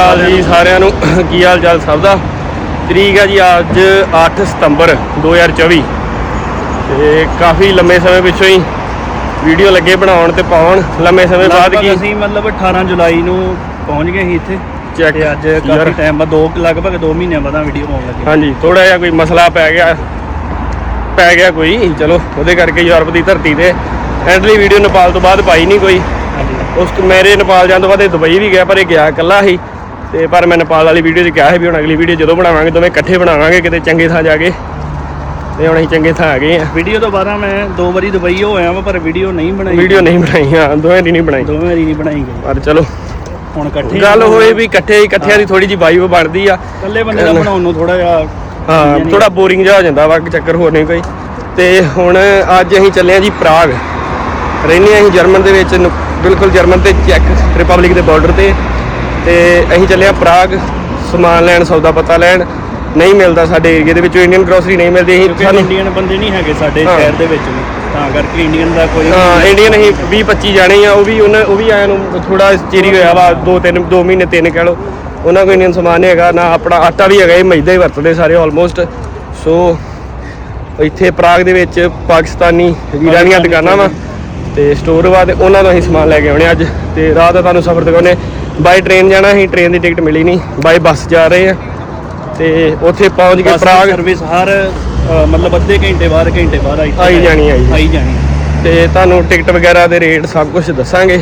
ਅਕਾਲ ਜੀ ਸਾਰਿਆਂ ਨੂੰ। ਕੀ ਹਾਲ ਚਾਲ ਸਭ ਦਾ? ਤਰੀਕ ਹੈ ਜੀ ਅੱਜ 8 ਸਤੰਬਰ 2024 ਤੇ ਕਾਫੀ ਲੰਮੇ ਸਮੇਂ ਪਿੱਛੋਂ ਹੀ ਵੀਡੀਓ ਲੱਗੇ ਬਣਾਉਣ ਤੇ ਪਾਉਣ। ਲੰਮੇ ਸਮੇਂ ਬਾਅਦ ਕੀ? ਅਸੀਂ ਮਤਲਬ 18 ਜੁਲਾਈ ਨੂੰ ਪਹੁੰਚ ਗਏ ਸੀ ਇੱਥੇ। ਚੈੱਕ ਤੇ ਅੱਜ ਕਾਫੀ ਟਾਈਮ ਬਾਅਦ ਦੋ ਲਗਭਗ 2 ਮਹੀਨਿਆਂ ਬਾਅਦ ਵੀਡੀਓ ਆਉਣ ਲੱਗੀ। ਹਾਂਜੀ ਥੋੜਾ ਜਿਹਾ ਕੋਈ ਮਸਲਾ ਪੈ ਗਿਆ। ਪੈ ਗਿਆ ਕੋਈ। ਚਲੋ ਉਹਦੇ ਕਰਕੇ ਯੂਰਪ ਦੀ ਧਰਤੀ ਤੇ ਐਂਡਲੀ ਵੀਡੀਓ ਨੇਪਾਲ ਤੋਂ ਬਾਅਦ ਪਾਈ ਨਹੀਂ ਕੋਈ। ਉਸ ਮੇਰੇ ਨੇਪਾਲ ਜਾਣ ਤੋਂ ਬਾਅਦ ਇਹ ਦੁਬਈ ਵੀ ਗਿਆ ਪਰ ਇਹ ਗਿਆ ਇਕੱਲਾ ਸੀ ਤੇ ਪਰ ਮੈਂ ਨੇਪਾਲ ਵਾਲੀ ਵੀਡੀਓ 'ਚ ਕਿਹਾ ਸੀ ਵੀ ਹੁਣ ਅਗਲੀ ਵੀਡੀਓ ਜਦੋਂ ਬਣਾਵਾਂਗੇ ਦੋਵੇਂ ਇਕੱਠੇ ਬਣਾਵਾਂਗੇ ਕਿਤੇ ਚੰਗੇ ਥਾਂ ਜਾ ਕੇ। ਤੇ ਹੁਣ ਅਸੀਂ ਚੰਗੇ ਥਾਂ ਆ ਗਏ ਆ ਵੀਡੀਓ ਤੋਂ ਬਾਅਦ ਮੈਂ ਦੋ ਵਾਰੀ ਦੁਬਈ ਹੋ ਆਇਆ ਵਾਂ ਪਰ ਵੀਡੀਓ ਨਹੀਂ ਬਣਾਈ। ਵੀਡੀਓ ਨਹੀਂ ਬਣਾਈ ਹਾਂ ਦੋਵੇਂ ਦੀ ਨਹੀਂ ਬਣਾਈ। ਦੋਵੇਂ ਵਾਰੀ ਨਹੀਂ ਬਣਾਈ ਗਈ। ਪਰ ਚਲੋ ਹੁਣ ਇਕੱਠੇ ਗੱਲ ਹੋਏ ਵੀ ਇਕੱਠੇ ਇਕੱਠਿਆਂ ਦੀ ਥੋੜੀ ਜੀ ਵਾਈਬ ਬਣਦੀ ਆ। ਇਕੱਲੇ ਬੰਦੇ ਦਾ ਬਣਾਉਣ ਨੂੰ ਥੋੜਾ ਜਿਹਾ ਹਾਂ। ਥੋੜਾ ਬੋਰਿੰਗ ਜਿਹਾ ਹੋ ਜਾਂਦਾ ਵਾ ਚੱਕਰ ਹੋਰ ਨਹੀਂ ਕੋਈ। ਤੇ ਹੁਣ ਅੱਜ ਅਸੀਂ ਚੱਲੇ ਆ ਜੀ ਪ੍ਰਾਗ ਰਹਿੰਦੇ ਹਾਂ ਅਸੀਂ ਜਰਮਨ ਦੇ ਵਿੱਚ ਬਿਲਕੁਲ ਜਰਮਨ ਤੇ ਚੈਕ ਰਿਪਬਲਿਕ ਦੇ ਬਾਰਡਰ ਤੇ। ਤੇ ਅਸੀਂ ਚੱਲੇ ਆ ਪ੍ਰਾਗ ਸਮਾਨ ਲੈਣ ਸੌਦਾ ਪਤਾ ਲੈਣ। ਨਹੀਂ ਮਿਲਦਾ ਸਾਡੇ ਏਰੀਆ ਦੇ ਵਿੱਚ ਇੰਡੀਅਨ ਗਰੋਸਰੀ ਨਹੀਂ ਮਿਲਦੀ ਅਸੀਂ ਸਾਨੂੰ ਇੰਡੀਅਨ ਬੰਦੇ ਨਹੀਂ ਹੈਗੇ ਸਾਡੇ ਹਾਂ। ਸ਼ਹਿਰ ਦੇ ਵਿੱਚ ਵੀ। ਤਾਂ ਕਰਕੇ ਇੰਡੀਅਨ ਦਾ ਕੋਈ ਹਾਂ ਇੰਡੀਅਨ ਅਸੀਂ 20 25 ਜਾਣੇ ਆ ਉਹ ਵੀ ਉਹਨਾਂ ਉਹ ਵੀ ਆਇਆ ਨੂੰ ਥੋੜਾ ਚਿਰੀ ਹੋਇਆ ਵਾ ਦੋ ਤਿੰਨ ਦੋ ਮਹੀਨੇ ਤਿੰਨ ਕਹਿ ਲਓ। ਉਹਨਾਂ ਕੋਲ ਇੰਡੀਅਨ ਸਮਾਨ ਨਹੀਂ ਹੈਗਾ ਨਾ ਆਪਣਾ ਆਟਾ ਵੀ ਹੈਗਾ ਇਹ ਮੈਦਾ ਹੀ ਵਰਤਦੇ ਸਾਰੇ ਆਲਮੋਸਟ ਸੋ ਇੱਥੇ ਪ੍ਰਾਗ ਦੇ ਵਿੱਚ ਪਾਕਿਸਤਾਨੀ ਵੀਰਾਂ ਦੀਆਂ ਦੁਕਾਨਾਂ ਵਾ ਤੇ ਸਟੋਰ ਵਾ ਤੇ ਉਹਨਾਂ ਤੋਂ ਅਸੀਂ ਸਮਾਨ ਲੈ ਕੇ ਆਉਣੇ ਅੱਜ। ਤੇ ਰਾਤ ਦਾ ਤੁਹਾਨੂੰ ਸਫ਼ਰ ਦਿਖਾਉਣੇ ਬਾਈ ਟ੍ਰੇਨ ਜਾਣਾ ਅਸੀਂ ਟ੍ਰੇਨ ਦੀ ਟਿਕਟ ਮਿਲੀ ਨਹੀਂ। ਬਾਈ ਬੱਸ ਜਾ ਰਹੇ ਆ। ਤੇ ਉੱਥੇ ਪਹੁੰਚ ਕੇ ਪ੍ਰਾਗ ਸਰਵਿਸ ਹਰ ਮਤਲਬ ਅੱਧੇ ਘੰਟੇ ਬਾਅਦ ਘੰਟੇ ਬਾਅਦ ਆਈ ਆਈ ਜਾਣੀ। ਆਈ ਜਾਣੀ ਤੇ ਤੁਹਾਨੂੰ ਟਿਕਟ ਵਗੈਰਾ ਦੇ ਰੇਟ ਸਭ ਕੁਝ ਦੱਸਾਂਗੇ।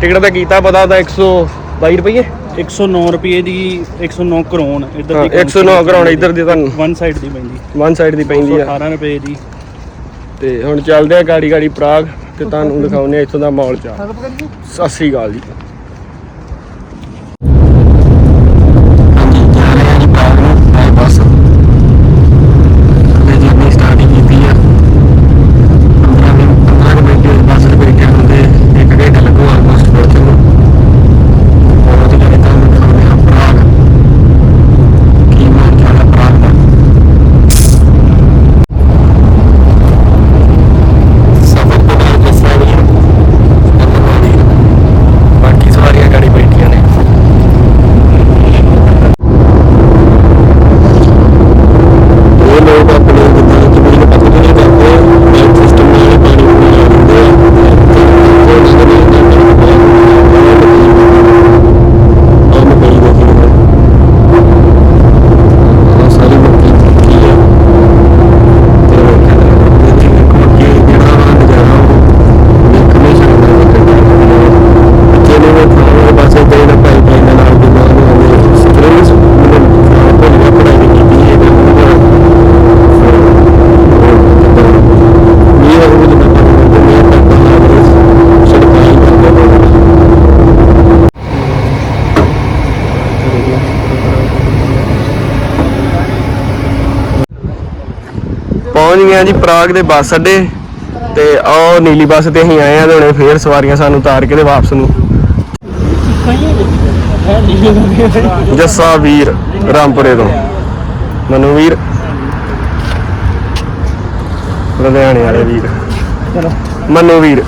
ਟਿਕਟ ਦਾ ਕੀਤਾ ਪਤਾ ਉਹਦਾ 122 ਰੁਪਏ 109 ਰੁਪਏ ਦੀ 109 ਕਰੋਨ ਇੱਧਰ ਹਾਂ, 109 ਕਰੋਨ ਇੱਧਰ ਦੀ ਤੁਹਾਨੂੰ ਵਨ ਸਾਈਡ ਦੀ ਪੈਂਦੀ ਵਨ ਸਾਈਡ ਦੀ ਪੈਂਦੀ ਆ। 18 ਰੁਪਏ ਦੀ। ਤੇ ਹੁਣ ਚੱਲਦੇ ਆ ਗਾੜੀ ਗਾੜੀ ਪ੍ਰਾਗ ਤੇ ਤੁਹਾਨੂੰ ਦਿਖਾਉਂਦੇ ਆ ਇੱਥੋਂ ਦਾ ਮਾਹੌਲ ਚਾ ਸਤਿ ਸ੍ਰੀ ਅਕਾਲ ਜੀ ਹਾਂਜੀ ਜਾ ਰਹੇ ਆ ਜੀ ਪ੍ਰਾਗ ਨੂੰ ਬਾਈ ਬੱਸ ਤੇ ਜਰਨੀ ਸਟਾਰਟਿੰਗ ਕੀਤੀ ਆ 15 ਮਿੰਟ 15 ਮਿੰਟ ਬੱਸ ਦੇ ਬੈਠੇ ਹੁੰਦੇ ਇੱਕ ਘੰਟਾ ਲੱਗੂ ਆਲਮੋਸਟ ਪਹੁੰਚਣ ਨੂੰ ਬਹੁਤ ਹੀ ਤੁਹਾਨੂੰ ਦਿਖਾਉਂਦੇ ਆ ਪ੍ਰਾਗ ਕੀ ਮਾਹੌਲ ਚੱਲਦਾ ਪ੍ਰਾਗ ਦਾ ਸਫਰ ਤੋਂ ਬਾਅਦ ਜਿਸ ਤਰ੍ਹਾਂ ਵੀ ਬਾਕੀ ਸਵਾਰੀਆਂ ਗਾੜੀ ਬੈਠੀਆਂ ਨੇ ਉਹ ਲੋਕ ਆਪਣੇ ਜਿੱਦਾਂ ਜ਼ਮੀਨ ਪੱਤ ਨਹੀਂ ਕਰਦੇ ਮੇਨ ਸਿਸਟਮ ਨਾਲ ਹੀ ਪਾਣੀ ਪੂਣੀ ਲਾ ਦਿੰਦੇ ਆ ਤੇ ਉਹ ਜਿਹੜੇ ਨੇ ਉਹ ਮਕਈ ਦੇ ਖੇਤ ਉਹ ਸਾਰੀ ਮੱਕੀ ਕੀ ਹੈ ਤੇ ਉਹ ਕਹਿੰਦੇ ਨੇ ਕਿ ਜਿਹੜਾ ਵਾ ਨਜ਼ਾਰਾ ਉਹ ਵੇਖਣੇ ਸ਼ਾਨਦਾਰ ਲੱਗਦਾ ਬੱਚੇ ਨੇ ਉਹ ਖਾਣੇ ਪਾਸੇ ਤੇ ਨਾ ਪਾਈਪਲਾਈਨ ਦੇ ਨਾਲ ਦੀ ਨਾਲ ਉਹਨੇ ਸਟ੍ਰਿੰਗਸ ਮੈਨੂੰ ਕੋਈ ਨਾ ਪੜਾਈ ਕੀਤੀ ਹੈ ਤੇ ਉਹ ਇਹ ਉਹ ਜਿਹੜਾ ਪਾਣੀ ਦੇ ਮੇਰ ਦਾ ਹਾਲ ਸੜਕਾਂ ਹੀ ਕਰਦੇ ਪਹੁੰਚ ਆ ਜੀ ਪ੍ਰਾਗ ਦੇ ਬੱਸ ਅੱਡੇ ਤੇ ਉਹ ਨੀਲੀ ਬੱਸ ਤੇ ਅਸੀਂ ਆਏ ਆ ਤੇ ਹੁਣੇ ਫੇਰ ਸਵਾਰੀਆਂ ਸਾਨੂੰ ਉਤਾਰ ਕੇ ਤੇ ਵਾਪਸ ਨੂੰ। ਜੱਸਾ ਵੀਰ, ਰਾਮਪੁਰੇ ਤੋਂ। ਮਨੂ ਵੀਰ। ਲੁਧਿਆਣੇ ਵਾਲੇ ਵੀਰ। ਚਲੋ ਮਨੂ ਵੀਰ।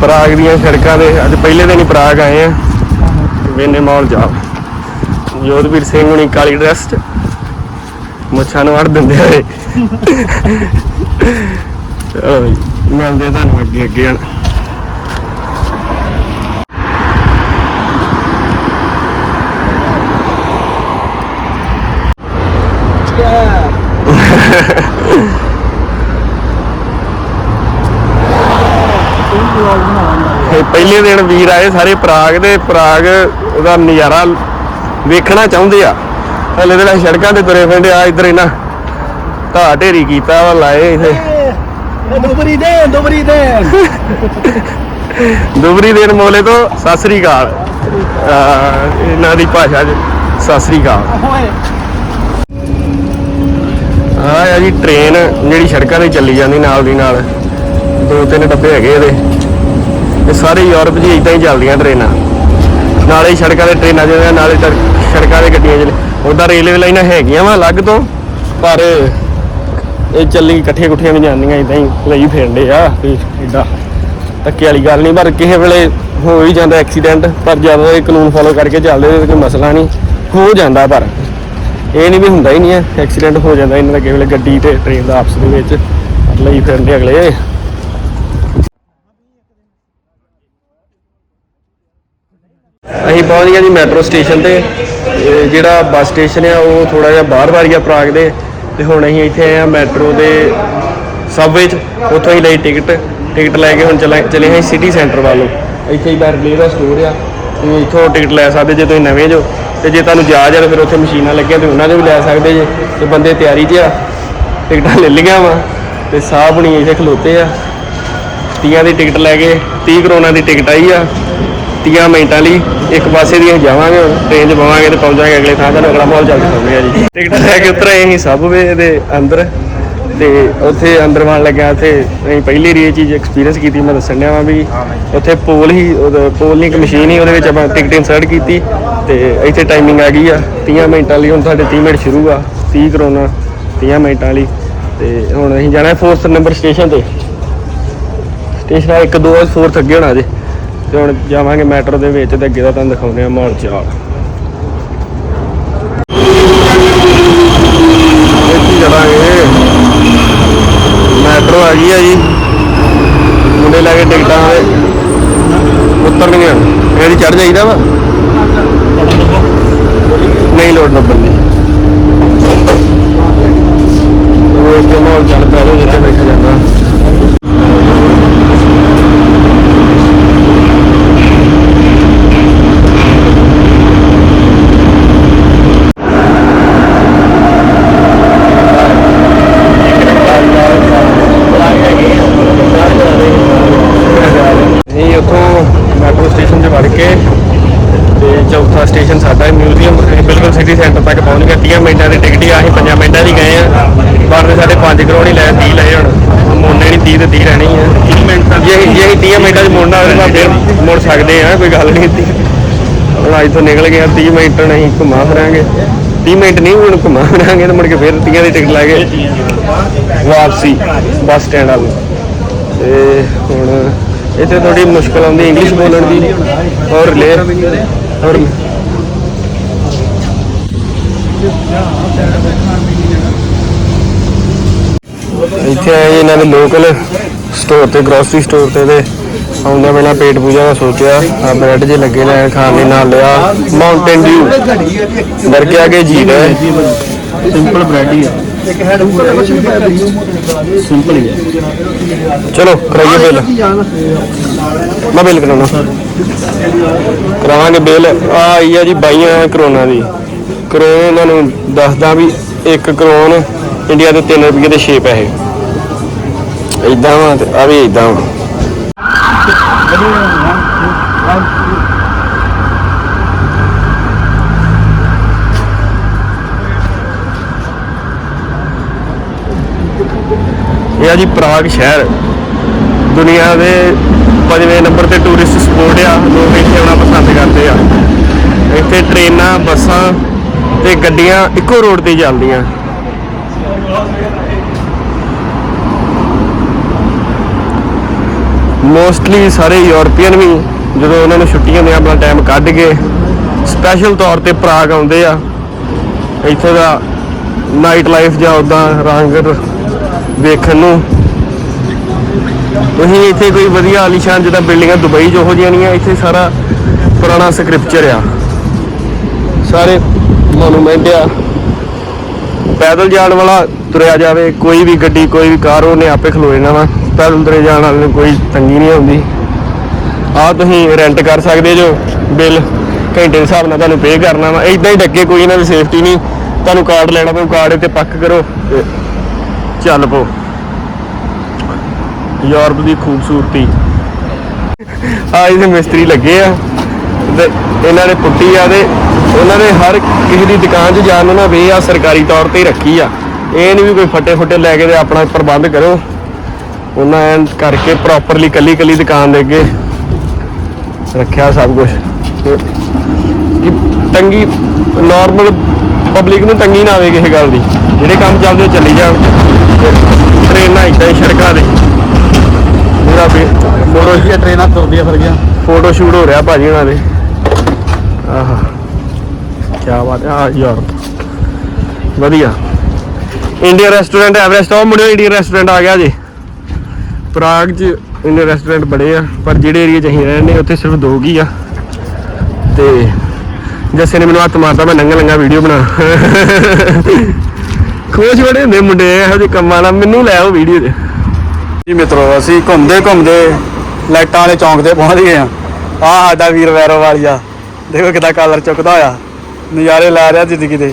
ਪ੍ਰਾਗ ਦੀਆਂ ਸੜਕਾਂ ਦੇ ਅੱਜ ਪਹਿਲੇ ਦਿਨ ਹੀ ਪ੍ਰਾਗ ਆਏ ਆ। ਵੇਨੇ ਮਾਹੌਲ ਜਾ ਜੋਧਵੀਰ ਸਿੰਘ ਹੁਣੀ ਕਾਲੀ ਡਰੈਸ ਚ ਮੁੱਛਾਂ ਨੂੰ ਵੜ ਦਿੰਦੇ ਹੋਏ ਚਲੋ ਮਿਲਦੇ ਤੁਹਾਨੂੰ ਅੱਗੇ ਅੱਗੇ ਹਣ। ਇਹ ਪਹਿਲੇ ਦਿਨ ਵੀਰ ਆਏ ਸਾਰੇ ਪ੍ਰਾਗ ਦੇ, ਪ੍ਰਾਗ ਉਹਦਾ ਨਜ਼ਾਰਾ ਵੇਖਣਾ ਚਾਹੁੰਦੇ ਆ। ਹਲੇ ਦੇ ਨਾਲ ਸੜਕਾਂ ਤੇ ਤੁਰੇ ਫਿਰਦੇ ਆ ਇੱਧਰ ਇਹਨਾਂ ਢਾਹ ਢੇਰੀ ਕੀਤਾ ਵਾ ਲਾਏ ਇਥੇ। ਦੁਬਰੀ ਦੇ ਦੁਬਰੀ ਦੇ ਦੁਬਰੀ ਦੇਨ ਮੋਲੇ ਤੋਂ ਸਤਿ ਸ੍ਰੀ ਅਕਾਲ। ਇਹਨਾਂ ਦੀ ਭਾਸ਼ਾ 'ਚ ਸਤਿ ਸ੍ਰੀ ਅਕਾਲ। ਓਏ। ਆਹ ਆ ਜੀ ਟ੍ਰੇਨ ਜਿਹੜੀ ਸੜਕਾਂ ਤੇ ਚੱਲੀ ਜਾਂਦੀ ਨਾਲ ਦੀ ਨਾਲ। ਦੋ ਤਿੰਨ ਡੱਬੇ ਹੈਗੇ ਇਹਦੇ। ਇਹ ਸਾਰੇ ਯੂਰਪ 'ਚ ਇਦਾਂ ਹੀ ਚੱਲਦੀਆਂ ਟ੍ਰੇਨਾਂ ਨਾਲੇ ਸੜਕਾਂ ਤੇ ਟ੍ਰੇਨਾਂ ਜਿਹੜੀਆਂ ਨਾਲੇ ਸੜਕਾਂ ਤੇ ਗੱਡੀਆਂ ਜਿਹੜੇ ਉਹਦਾ ਰੇਲਵੇ ਲਾਈਨਾਂ ਹੈਗੀਆਂ ਵਾ ਅਲੱਗ ਤੋਂ, ਪਰ ਇਹ ਚੱਲੀ ਇਕੱਠੀਆਂ ਕੁੱਠੀਆਂ ਵੀ ਜਾਂਦੀਆਂ ਇਦਾਂ ਹੀ ਲਈ ਫਿਰਦੇ ਆ ਵੀ ਏਡਾ ਧੱਕੇ ਵਾਲੀ ਗੱਲ ਨਹੀਂ, ਪਰ ਕਿਸੇ ਵੇਲੇ ਹੋ ਹੀ ਜਾਂਦਾ ਐਕਸੀਡੈਂਟ ਪਰ ਜਦੋਂ ਇਹ ਕਾਨੂੰਨ ਫੋਲੋ ਕਰਕੇ ਚੱਲਦੇ ਤੇ ਕੋਈ ਮਸਲਾ ਨਹੀਂ, ਹੋ ਜਾਂਦਾ ਪਰ ਇਹ ਨਹੀਂ ਵੀ ਹੁੰਦਾ ਹੀ ਨਹੀਂ ਹੈ ਐਕਸੀਡੈਂਟ ਹੋ ਜਾਂਦਾ ਇਹਨਾਂ ਦਾ ਕਿਸੇ ਵੇਲੇ ਗੱਡੀ ਤੇ ਟ੍ਰੇਨ ਦਾ ਆਪਸ ਦੇ ਵਿੱਚ ਲਈ ਫਿਰਦੇ ਅਗਲੇ। ਅਸੀਂ ਪਹੁੰਚ ਗਏ ਜੀ ਮੈਟਰੋ ਸਟੇਸ਼ਨ ਤੇ। ਇਹ ਜਿਹੜਾ ਬੱਸ ਸਟੇਸ਼ਨ ਆ, ਉਹ ਥੋੜਾ ਜਿਹਾ ਬਾਹਰ ਬਾਹਰ ਗਿਆ ਪ੍ਰਾਗ ਦੇ ਤੇ ਹੁਣ ਅਸੀਂ ਇੱਥੇ ਆਏ ਆ ਮੈਟਰੋ ਦੇ ਸਬਵੇ ਚ, ਉੱਥੋਂ ਹੀ ਲਈ ਟਿਕਟ ਟਿਕਟ ਲੈ ਕੇ ਹੁਣ ਚਲਾ, ਚਲੇ ਹਾਂ ਸਿਟੀ ਸੈਂਟਰ ਵੱਲੋਂ ਇੱਥੇ ਹੀ ਬੈਰਲੇ ਦਾ ਸਟੋਰ ਆ ਤੁਸੀਂ ਇੱਥੋਂ ਟਿਕਟ ਲੈ ਸਕਦੇ ਜੇ ਤੁਸੀਂ ਨਵੇਂ ਜੋ। ਤੇ ਜੇ ਤੁਹਾਨੂੰ ਜਾ ਜਾ ਫਿਰ ਉੱਥੇ ਮਸ਼ੀਨਾਂ ਲੱਗੀਆਂ ਤੇ ਉਹਨਾਂ ਦੇ ਵੀ ਲੈ ਸਕਦੇ ਜੇ। ਤੇ ਬੰਦੇ ਤਿਆਰੀ 'ਚ ਆ, ਟਿਕਟਾਂ ਲੈ ਲਈਆਂ ਵਾ ਤੇ ਸਾਹ ਬਣੀ ਇੱਥੇ ਖਲੋਤੇ ਆ। ਤੀਆਂ ਦੀ ਟਿਕਟ ਲੈ ਕੇ 30 ਕਰੋਨਾ ਦੀ ਟਿਕਟ ਆਈ ਆ। 30 ਮਿੰਟਾਂ ਲਈ ਇੱਕ ਪਾਸੇ ਦੀ ਅਸੀਂ ਜਾਵਾਂਗੇ ਹੁਣ ਟ੍ਰੇਨ 'ਚ ਬਵਾਂਗੇ ਤੇ ਪਹੁੰਚਾਂਗੇ ਅਗਲੇ ਥਾਂ ਤੁਹਾਨੂੰ ਅਗਲਾ ਮਾਹੌਲ ਚੱਲ ਆ ਜੀ। ਟਿਕਟ ਲੈ ਕੇ ਉਤਰੇ ਅਸੀਂ ਸਬਵੇ ਦੇ ਅੰਦਰ ਤੇ ਉੱਥੇ ਅੰਦਰ ਵਣ ਲੱਗਿਆ ਉੱਥੇ ਅਸੀਂ ਪਹਿਲੀ ਰੀ ਇਹ ਚੀਜ਼ ਐਕਸਪੀਰੀਅੰਸ ਕੀਤੀ ਮੈਂ ਦੱਸਣ ਡਿਆ ਵਾਂ ਵੀ ਉੱਥੇ ਪੋਲ ਹੀ ਪੋਲ ਨਹੀਂ ਇੱਕ ਮਸ਼ੀਨ ਹੀ ਉਹਦੇ ਵਿੱਚ ਆਪਾਂ ਟਿਕਟ ਇਨਸਰਟ ਕੀਤੀ ਤੇ ਇੱਥੇ ਟਾਈਮਿੰਗ ਆ ਗਈ ਆ। 30 ਮਿੰਟਾਂ ਲਈ ਹੁਣ ਸਾਡੇ 30 ਮਿੰਟ ਸ਼ੁਰੂ ਆ 30 ਕਰੋਨਾ 30 ਮਿੰਟਾਂ ਲਈ ਤੇ ਹੁਣ ਅਸੀਂ ਜਾਣਾ 4th ਨੰਬਰ ਸਟੇਸ਼ਨ ਤੇ। ਸਟੇਸ਼ਨ ਆ 1 2 4th ਅੱਗੇ ਹੋਣਾ ਜੇ। ਤੇ ਹੁਣ ਜਾਵਾਂਗੇ ਮੈਟਰੋ ਦੇ ਵਿੱਚ ਤੇ ਅੱਗੇ ਦਾ ਤੁਹਾਨੂੰ ਦਿਖਾਉਂਦੇ ਆ ਮਾਹੌਲ ਚਾਲ। ਇੱਥੇ ਚਲਾਂਗੇ ਮੈਟਰੋ ਆ ਗਈ ਆ ਜੀ। ਮੁੰਡੇ ਲੈ ਕੇ ਟਿਕਟਾਂ ਦੇ ਉਤਰਨੀਆਂ। ਇਹਦੀ ਚੜ ਜਾਈਦਾ ਵਾ। ਨਹੀਂ ਲੋੜ ਨੰਬਰ ਦੀ। ਉਹ ਇੱਕ ਮਾਹੌਲ ਚੱਲ ਪਿਆ ਜਿੱਥੇ ਬੈਠਾ ਜਾਂਦਾ ਨਹੀਂ ਉੱਥੋਂ ਮੈਟਰੋ ਸਟੇਸ਼ਨ 'ਚ ਵੜ ਕੇ ਤੇ ਚੌਥਾ ਸਟੇਸ਼ਨ ਸਾਡਾ ਹੈ ਮਿਊਜ਼ੀਅਮ ਅਸੀਂ ਬਿਲਕੁਲ ਸਿਟੀ ਸੈਂਟਰ ਤੱਕ ਪਹੁੰਚ ਗਏ। 30 ਮਿੰਟਾਂ ਦੀ ਟਿਕਟ ਹੀ ਆ ਅਸੀਂ 5 ਮਿੰਟਾਂ ਦੀ ਗਏ ਆ। ਪਰ ਸਾਡੇ 5 ਕਰੋੜ ਹੀ ਲਏ 30 ਲਏ ਹੁਣ। ਮੋੜਨੇ ਨਹੀਂ 30 ਤੇ 30 ਰਹਿਣੀ ਆ। 30 ਮਿੰਟਾਂ ਜੇ ਅਸੀਂ- ਜੇ ਅਸੀਂ 30 ਮਿੰਟਾਂ 'ਚ ਮੁੜਨਾ ਹੋਵੇ ਤਾਂ ਫਿਰ ਮੁੜ ਸਕਦੇ ਆ ਕੋਈ ਗੱਲ ਨਹੀਂ ਹੁਣ ਅੱਜ ਤੋਂ ਨਿਕਲ ਗਏ ਆ 30 ਮਿੰਟ ਨਹੀਂ ਘੁੰਮਾ ਫਿਰਾਂਗੇ। 30 ਮਿੰਟ ਨਹੀਂ ਹੁਣ ਘੁੰਮਾ ਫਿਰਾਂਗੇ ਤੇ ਮੁੜ ਕੇ ਫਿਰ 30 ਦੀ ਟਿਕਟ ਲੈ ਕੇ ਵਾਪਸੀ ਬੱਸ ਸਟੈਂਡ ਵੱਲ। ਤੇ ਹੁਣ ਇੱਥੇ ਥੋੜੀ ਮੁਸ਼ਕਲ ਆਉਂਦੀ ਇੰਗਲਿਸ਼ ਬੋਲਣ ਦੀ। ਔਰ ਲੈ ਔਰ ਇੱਥੇ ਆਏ ਜੀ ਇਹਨਾਂ ਦੇ ਲੋਕਲ ਸਟੋਰ ਤੇ ਗਰੋਸਰੀ ਸਟੋਰ ਤੇ ਤੇ ਆਉਂਦਾ ਪਹਿਲਾਂ ਪੇਟ ਪੂਜਾ ਦਾ ਸੋਚਿਆ ਆ ਬ੍ਰੈਡ ਜੇ ਲੱਗੇ ਲੈ ਖਾਣ ਲਈ ਨਾਲ ਲਿਆ ਮਾਊਂਟੇਨ ਡਿਊ ਡਰ ਕੇ ਆਗੇ ਜੀ ਹੈ। ਸਿੰਪਲ ਬ੍ਰੈਡ ਹੀ ਆ। ਸਿੰਪਲ ਹੀ ਹੈ ਚਲੋ ਕਰਾਈਏ ਬਿੱਲ ਮੈਂ ਬਿੱਲ ਕਰਾਉਣਾ। ਕਰਾਵਾਂਗੇ ਬਿੱਲ ਆ ਆਈ ਆ ਜੀ 22 ਕਰੋਨਾ ਦੀ। ਕਰੋਨ ਇਹਨਾਂ ਨੂੰ ਦੱਸਦਾ ਵੀ 1 ਕਰੋਨ ਇੰਡੀਆ ਦੇ 3 ਰੁਪਏ ਦੇ 6 ਪੈਸੇ। ਇਦਾਂ ਵਾ ਤੇ ਆ ਵੀ ਇਦਾਂ ਵਾ। ਇਹ ਆ ਜੀ ਪ੍ਰਾਗ ਸ਼ਹਿਰ। ਦੁਨੀਆ ਦੇ ਪੰਜਵੇਂ ਨੰਬਰ ਤੇ ਟੂਰਿਸਟ ਸਪੋਟ ਆ। ਲੋਕ ਇੱਥੇ ਆਉਣਾ ਪਸੰਦ ਕਰਦੇ ਆ। ਇੱਥੇ ਟ੍ਰੇਨਾਂ, ਬੱਸਾਂ ਤੇ ਗੱਡੀਆਂ ਇੱਕੋ ਰੋਡ ਤੇ ਚੱਲਦੀਆਂ। ਮੋਸਟਲੀ ਸਾਰੇ ਯੂਰਪੀਅਨ ਵੀ, ਜਦੋਂ ਉਹਨਾਂ ਨੂੰ ਛੁੱਟੀਆਂ ਹੁੰਦੀਆਂ ਆਪਣਾ ਟਾਈਮ ਕੱਢ ਕੇ ਸਪੈਸ਼ਲ ਤੌਰ ਤੇ ਪ੍ਰਾਗ ਆਉਂਦੇ ਆ। ਇੱਥੇ ਦਾ ਨਾਈਟ ਲਾਈਫ ਜਾਂ ਉਦਾਂ ਰੰਗ ਵੇਖਣ ਨੂੰ। ਤੁਸੀਂ ਇੱਥੇ ਕੋਈ ਵਧੀਆ ਆਲੀਸ਼ਾਨ ਜਿੱਦਾਂ ਬਿਲਡਿੰਗਾਂ ਦੁਬਈ ਜਿਹੋ ਜਿਹੀਆਂ ਨਹੀਂ ਆ, ਇੱਥੇ ਸਾਰਾ ਪੁਰਾਣਾ ਸਕ੍ਰਿਪਚਰ ਆ। ਸਾਰੇ ਮੋਨੂਮੈਂਟ ਆ ਪੈਦਲ ਜਾਣ ਵਾਲਾ ਤੁਰਿਆ ਜਾਵੇ, ਕੋਈ ਵੀ ਗੱਡੀ, ਕੋਈ ਵੀ ਕਾਰ, ਉਹਨੇ ਆਪੇ ਖਲੋ ਜਾਣਾ ਵਾ। ਪੈਦਲ ਤੁਰੇ ਜਾਣ ਵਾਲੇ ਨੂੰ ਕੋਈ ਤੰਗੀ ਨਹੀਂ ਆਉਂਦੀ। ਆ ਤੁਸੀਂ ਰੈਂਟ ਕਰ ਸਕਦੇ ਜੋ, ਬਿੱਲ ਘੰਟੇ ਦੇ ਹਿਸਾਬ ਨਾਲ ਤੁਹਾਨੂੰ ਪੇ ਕਰਨਾ ਵਾ। ਇਦਾਂ ਹੀ ਡੱਕੇ ਕੋਈ ਇਹਨਾਂ ਦੀ ਸੇਫਟੀ ਨਹੀਂ। ਤੁਹਾਨੂੰ ਕਾਰਡ ਲੈਣਾ ਪਊ ਕਾਰਡ ਤੇ ਪੱਕ ਕਰੋ ਤੇ ਚੱਲ ਪੋ ਯੂਰਪ ਦੀ ਖੂਬਸੂਰਤੀ। ਆ ਇਹਦੇ ਮਿਸਤਰੀ ਲੱਗੇ ਆ ਤੇ ਇਹਨਾਂ ਨੇ ਪੁੱਟੀ ਆ ਤੇ ਉਹਨਾਂ ਨੇ ਹਰ ਕਿਸੇ ਦੀ ਦੁਕਾਨ 'ਚ ਜਾਣ ਨੂੰ ਨਾ ਵੇ ਆ ਸਰਕਾਰੀ ਤੌਰ ਤੇ ਹੀ ਰੱਖੀ ਆ। ਇਹ ਨਹੀਂ ਵੀ ਕੋਈ ਫੱਟੇ ਫੁੱਟੇ ਲੈ ਕੇ ਤੇ ਆਪਣਾ ਪ੍ਰਬੰਧ ਕਰੋ। ਉਹਨਾਂ ਐਨ ਕਰਕੇ ਪ੍ਰੋਪਰਲੀ ਕੱਲੀ ਕੱਲੀ ਦੁਕਾਨ ਦੇ ਅੱਗੇ ਰੱਖਿਆ ਸਭ ਕੁਝ ਤੰਗੀ ਨਾਰਮਲ ਪਬਲਿਕ ਨੂੰ ਤੰਗੀ ਨਾ ਆਵੇ ਕਿਸੇ ਗੱਲ ਦੀ। ਜਿਹੜੇ ਕੰਮ ਚੱਲਦੇ ਚੱਲੀ ਜਾਣ। ਟ੍ਰੇਨਾਂ ਇੱਦਾਂ ਸੜਕਾਂ ਦੇ ਪੂਰਾ ਵੀ ਇਹ ਟ੍ਰੇਨਾਂ ਤੁਰਦੀਆਂ ਫਿਰ ਗਿਆ ਫੋਟੋ ਸ਼ੂਟ ਹੋ ਰਿਹਾ ਭਾਜੀ ਉਹਨਾਂ ਦੇ। ਆਹਾ। ਕੀ ਬਾਤ ਆ ਯਾਰ, ਵਧੀਆ। ਇੰਡੀਅਨ ਰੈਸਟੋਰੈਂਟ ਐਵਰੈਸਟ ਉਹ ਮੁੰਡੇ ਇੰਡੀਅਨ ਰੈਸਟੋਰੈਂਟ ਆ ਗਿਆ ਜੀ। ਪ੍ਰਾਗ 'ਚ ਇੰਡੀਅਨ ਰੈਸਟੋਰੈਂਟ ਬੜੇ ਆ, ਪਰ ਜਿਹੜੇ ਏਰੀਆ 'ਚ ਅਸੀਂ ਰਹਿੰਦੇ ਉੱਥੇ ਸਿਰਫ ਦੋ ਕੀ ਆ। ਤੇ ਜੱਸੇ ਨੇ ਮੈਨੂੰ ਹੱਥ ਮਾਰਦਾ ਮੈਂ ਨੰਗਾ ਲੰਗਾ ਵੀਡੀਓ ਬਣਾ। ਖੁਸ਼ ਬੜੇ ਹੁੰਦੇ ਮੁੰਡੇ, ਇਹੋ ਜਿਹੇ ਕੰਮਾਂ ਨਾਲ। ਮੈਨੂੰ ਲੈ ਆਓ ਵੀਡੀਓ 'ਚ। ਜੀ ਮਿੱਤਰੋ, ਅਸੀਂ ਘੁੰਮਦੇ ਘੁੰਮਦੇ ਲਾਈਟਾਂ ਵਾਲੇ ਚੌਂਕ ਤੇ ਪਹੁੰਚ ਗਏ ਆ ਆ ਸਾਡਾ ਵੀਰ ਵੈਰੋ ਵਾਲੀਆ। ਦੇਖੋ ਕਿਦਾਂ ਕਲਰ ਚੁੱਕਦਾ ਹੋਇਆ। ਨਜ਼ਾਰੇ ਲੈ ਰਿਹਾ ਜ਼ਿੰਦਗੀ ਦੇ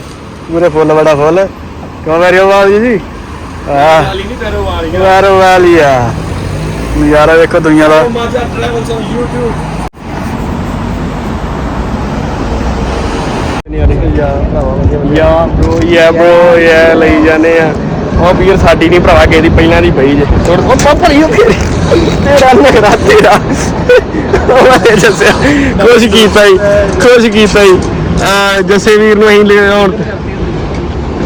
ਪੂਰੇ ਫੁੱਲ ਬੜਾ ਫੁੱਲ। ਕਿਉਂ ਵੈਰੋ ਵਾਲੀ ਜੀ? ਨਹੀਂ ਵਾਲੀ ਨਜ਼ਾਰਾ ਵੇਖੋ ਦੁਨੀਆ ਦਾ। Mazda Travels on YouTube. Ya bro ya bro ya ਲਈ ਜਾਂਦੇ ਆ। ਉਹ ਵੀਰ ਸਾਡੀ ਨਹੀਂ ਭਰਾਵਾ ਕਿਸੇ ਦੀ ਪਹਿਲਾਂ ਦੀ ਪਈ ਜੇ। ਛੋੜ ਉਹ ਨਹੀਂ ਤੇਰੀ ਲੱਗਦਾ ਤੇਰਾ। ਉਹ ਮੈਂ ਦੱਸਿਆ ਖੁਸ਼ ਕੀਤਾ ਹੀ ਖੁਸ਼ ਕੀਤਾ ਹੀ ਜੱਸੇ ਵੀਰ ਨੂੰ ਅਸੀਂ ਲਿਆਉਣ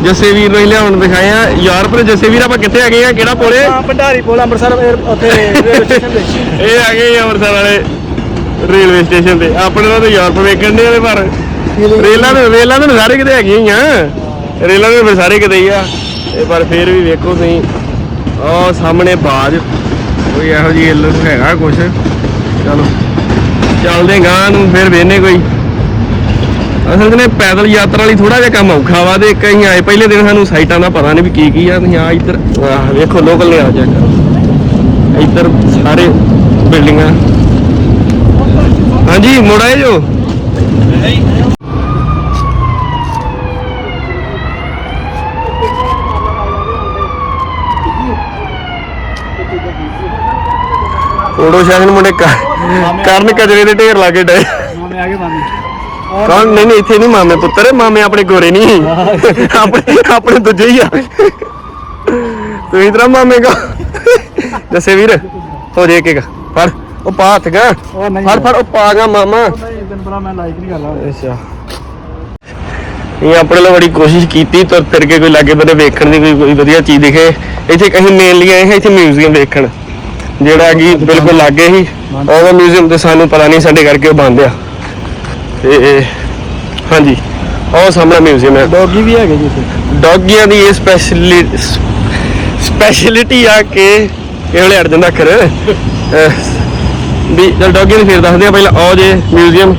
ਜੱਸੇ ਵੀਰ ਨੂੰ ਅਸੀਂ ਲਿਆਉਣ ਦਿਖਾਇਆ ਯੂਰਪ ਦੇ ਜੱਸੇ ਵੀਰ ਆਪਾਂ ਕਿੱਥੇ ਆ ਗਏ ਆ? ਕਿਹੜਾ ਪੋਲੇ? ਭੰਡਾਰੀ ਪੋਲ ਅੰਮ੍ਰਿਤਸਰ ਉੱਥੇ ਰੇਲਵੇ ਸਟੇਸ਼ਨ ਤੇ। ਇਹ ਆ ਗਏ ਅੰਮ੍ਰਿਤਸਰ ਵਾਲੇ ਰੇਲਵੇ ਸਟੇਸ਼ਨ ਤੇ। ਆਪਣੇ ਨਾਲ ਤਾਂ ਯੂਰਪ ਵੇਖਣ ਦੇ ਵਾਲੇ ਪਰ ਰੇਲਾਂ ਦੇ ਰੇਲਾਂ ਦੇ ਸਾਰੇ ਕਿਤੇ ਹੈਗੀਆਂ ਹੀ ਆ। ਰੇਲਾਂ ਦੇ ਸਾਰੇ ਕਿਤੇ ਹੀ ਆ। ਇਹ ਪਰ ਫਿਰ ਵੀ ਵੇਖੋ ਤੁਸੀਂ। ਉਹ ਸਾਹਮਣੇ ਬਾਜ। ਕੋਈ ਇਹੋ ਜਿਹੀ ਇੱਲ ਹੈਗਾ ਕੁਛ। ਚਲੋ। ਚੱਲਦੇ ਗਾਂ ਨੂੰ ਫਿਰ ਵੇਨੇ ਕੋਈ। ਅਸਲ ਨੇ ਪੈਦਲ ਯਾਤਰਾ ਲਈ ਥੋੜਾ ਜਿਹਾ ਕੰਮ ਔਖਾ ਵਾ ਤੇ ਕਈ ਆਏ ਪਹਿਲੇ ਦਿਨ ਸਾਨੂੰ ਸਾਈਟਾਂ ਦਾ ਪਤਾ ਨਹੀਂ ਵੀ ਕੀ ਕੀ ਆ ਤੁਸੀਂ ਆ ਇੱਧਰ, ਆਹ ਵੇਖੋ ਲੋਕਲ ਨੇ ਆ ਚੈੱਕ ਕਰੋ ਇੱਧਰ ਸਾਰੇ ਬਿਲਡਿੰਗਾਂ। ਹਾਂਜੀ, ਮੁੜ ਜੋ? ਫੋਟੋ ਸੈਸ਼ਨ ਮੁੰਡੇ ਕਰਨ ਕਜਰੇ ਦੇ ਢੇਰ ਲਾ ਕੇ ਡਏ। ਮਾਮੇ ਆ ਗਏ ਮਾਮੇ ਕੌਣ? ਨਹੀਂ ਨਹੀਂ ਇੱਥੇ ਨਹੀਂ ਮਾਮੇ ਪੁੱਤਰ ਮਾਮੇ ਆਪਣੇ ਗੋਰੇ ਨਹੀਂ। ਆਪਣੇ ਆਪਣੇ ਦੂਜੇ ਹੀ ਆ। ਤੁਸੀਂ ਤਰ੍ਹਾਂ ਮਾਮੇ ਕਾ ਦੱਸੇ ਵੀਰ ਹੋ ਜੇ ਕੇ ਫੜ ਉਹ ਪਾ ਹੱਥ ਗਾ ਉਹ ਨਹੀਂ। ਫੜ ਫੜ ਉਹ ਪਾ ਗਾ ਮਾਮਾ। ਨਹੀਂ ਦਿਨ ਬਰਾ ਮੈਂ ਲਾਈਕ ਨਹੀਂ ਕਰਦਾ। ਅੱਛਾ। ਇਹ ਆਪਣੇ ਲਈ ਬੜੀ ਕੋਸ਼ਿਸ਼ ਕੀਤੀ ਤੁਰ ਫਿਰ ਕੇ ਕੋਈ ਲਾਗੇ ਬੰਦੇ ਵੇਖਣ ਦੀ ਕੋਈ ਕੋਈ ਵਧੀਆ ਚੀਜ਼ ਦਿਖੇ। ਇੱਥੇ ਕਹੀਂ ਮੇਨਲੀ ਆਏ ਹਾਂ ਇੱਥੇ ਮਿਊਜ਼ੀਅਮ ਵੇਖਣ। ਜਿਹੜਾ ਕਿ ਬਿਲਕੁਲ ਲਾਗੇ ਹੀ। ਉਹਦਾ ਮਿਊਜ਼ੀਅਮ ਤੇ ਸਾਨੂੰ ਪਤਾ ਨਹੀਂ ਸਾਡੇ ਕਰਕੇ ਉਹ ਬੰਦ ਆ। ਤੇ ਹਾਂਜੀ ਉਹ ਸਾਹਮਣੇ ਮਿਊਜ਼ੀਅਮ ਹੈ। ਡੌਗੀ ਵੀ ਹੈਗੇ ਜੀ ਇੱਥੇ। ਡੌਗੀਆਂ ਦੀ ਇਹ ਸਪੈਸ਼ਲੀ ਸਪੈਸ਼ਲਿਟੀ ਆ ਕਿ ਇਹ ਵੇਲੇ ਅੜ ਜਾਂਦਾ ਅੱਖਰ ਵੀ ਚਲ ਡੌਗੀਆਂ ਦੀ ਫੇਰ ਦੱਸਦੇ ਆ ਪਹਿਲਾਂ ਆਹ ਜੇ ਮਿਊਜ਼ੀਅਮ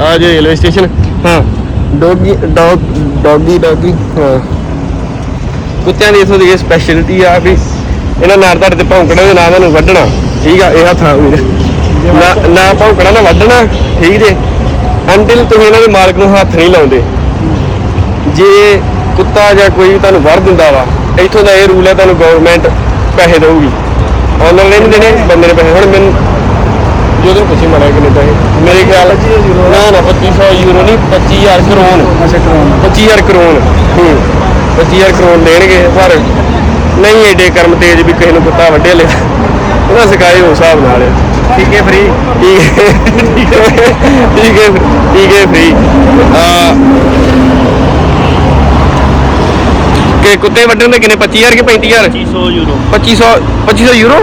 ਆ ਜੇ ਰੇਲਵੇ ਸਟੇਸ਼ਨ ਹਾਂ। ਡੌਗੀ ਡੌਗ ਡੌਗੀ ਡੌਗੀ ਹਾਂ। ਕੁੱਤਿਆਂ ਦੀ ਇਥੋਂ ਦੀ ਇਹ ਸਪੈਸ਼ਲਿਟੀ ਆ ਵੀ ਇਹਨਾਂ ਨਾਲ ਤੁਹਾਡੇ ਤੇ ਭੌਂਕਣਾ ਦੇ ਨਾਲ ਨੂੰ ਵੱਢਣਾ। ਠੀਕ ਆ ਇਹ ਹੱਥਾਂ ਵੀਰ ਨਾ ਨਾ ਭੌਂਕਣਾ ਨਾ ਵੱਢਣਾ। ਠੀਕ ਜੇ? ਅੰਟਿਲ ਤੁਸੀਂ ਇਹਨਾਂ ਦੇ ਮਾਲਕ ਨੂੰ ਹੱਥ ਨਹੀਂ ਲਾਉਂਦੇ। ਜੇ ਕੁੱਤਾ ਜਾਂ ਕੋਈ ਵੀ ਤੁਹਾਨੂੰ ਵਰ ਦਿੰਦਾ ਵਾ ਇੱਥੋਂ ਦਾ ਇਹ ਰੂਲ ਹੈ ਤੁਹਾਨੂੰ ਗਵਰਨਮੈਂਟ ਪੈਸੇ ਦੇਊਗੀ। ਉਹਨਾਂ ਨੇ ਨਹੀਂ ਦੇਣੇ ਬੰਦੇ ਨੇ ਪੈਸੇ। ਹੁਣ ਮੈਨੂੰ ਜਦੋਂ ਪੁੱਛੀ ਮੜਾ ਕਿੰਨੇ ਪੈਸੇ। ਮੇਰੇ ਖਿਆਲ ਨਾ ਨਾ 2500 ਯੂਰੋ ਨਹੀਂ 25000 ਕਰੋਨ। ਅੱਛਾ ਕਰਾਉਣਾ 25000 ਕਰੋਨ। ਹੂੰ 25000 ਕਰੋਨ ਦੇਣਗੇ ਪਰ ਨਹੀਂ ਏਡੇ ਕਰਮ ਤੇਜ ਵੀ ਕਿਸੇ ਨੂੰ ਕੁੱਤਾ ਵੱਡੇ ਲੈ ਉਹਨਾਂ ਸਿਖਾਏ ਉਸ ਹਿਸਾਬ ਨਾਲ ਠੀਕ ਹੈ ਫ੍ਰੀ ਹੈ ਠੀਕ ਹੈ ਫ੍ਰੀ ਆ ਕਿ ਕੁੱਤੇ ਵੱਢਣ ਦੇ ਕਿੰਨੇ? 25000 ਕਿ 35000 2500 ਯੂਰੋ 2500 2500 ਯੂਰੋ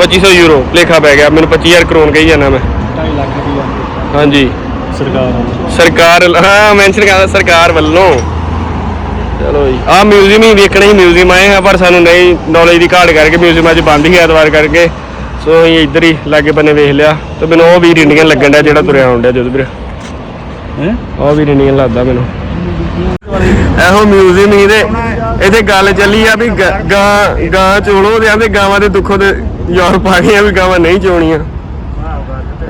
2500 ਯੂਰੋ ਲੇਖਾ ਪੈ ਗਿਆ। ਮੈਨੂੰ 25000 ਕਰੋਨ ਕਹੀ ਜਾਣਾ ਮੈਂ। 2.5 ਲੱਖ ਰੁਪਇਆ ਹਾਂਜੀ। ਸਰਕਾਰ ਸਰਕਾਰ ਹਾਂ ਮੈਂਸ਼ਨ ਕਰਦਾ ਸਰਕਾਰ ਵੱਲੋਂ। ਚਲੋ ਜੀ। ਆ ਮਿਊਜ਼ੀਅਮ ਹੀ ਵੇਖਣਾ ਹੀ ਮਿਊਜ਼ੀਅਮ ਆਏ ਆ ਪਰ ਸਾਨੂੰ ਨਹੀਂ ਨੌਲੇਜ ਦੀ ਘਾਟ ਕਰਕੇ ਮਿਊਜ਼ੀਅਮ ਅੱਜ ਬੰਦ ਹੀ ਐਤਵਾਰ ਕਰਕੇ। ਸੋ ਅਸੀਂ ਇੱਧਰ ਹੀ ਲਾਗੇ ਬੰਨੇ ਵੇਖ ਲਿਆ ਤੇ ਮੈਨੂੰ ਉਹ ਵੀ ਇੰਡੀਅਨ ਲੱਗਣ ਡਿਆ ਜਿਹੜਾ ਤੁਰਿਆ ਆਉਣ ਡਿਆ ਜਦੋਂ ਵੀਰ। ਹੈ? ਉਹ ਵੀ ਇੰਡੀਅਨ ਲੱਗਦਾ ਮੈਨੂੰ। ਇਹੋ ਮਿਊਜ਼ੀਅਮ ਹੀ ਦੇ ਇੱਥੇ ਗੱਲ ਚੱਲੀ ਆ ਵੀ ਗ- ਗਾਂ ਚੋਣੋ ਦੇ ਆਂਦੇ ਗਾਵਾਂ ਦੇ ਦੁੱਖੋਂ ਦੇ ਯੂਰਪ ਆ ਗਈਆਂ ਵੀ ਗਾਵਾਂ ਨਹੀਂ ਚੋਣੀਆਂ।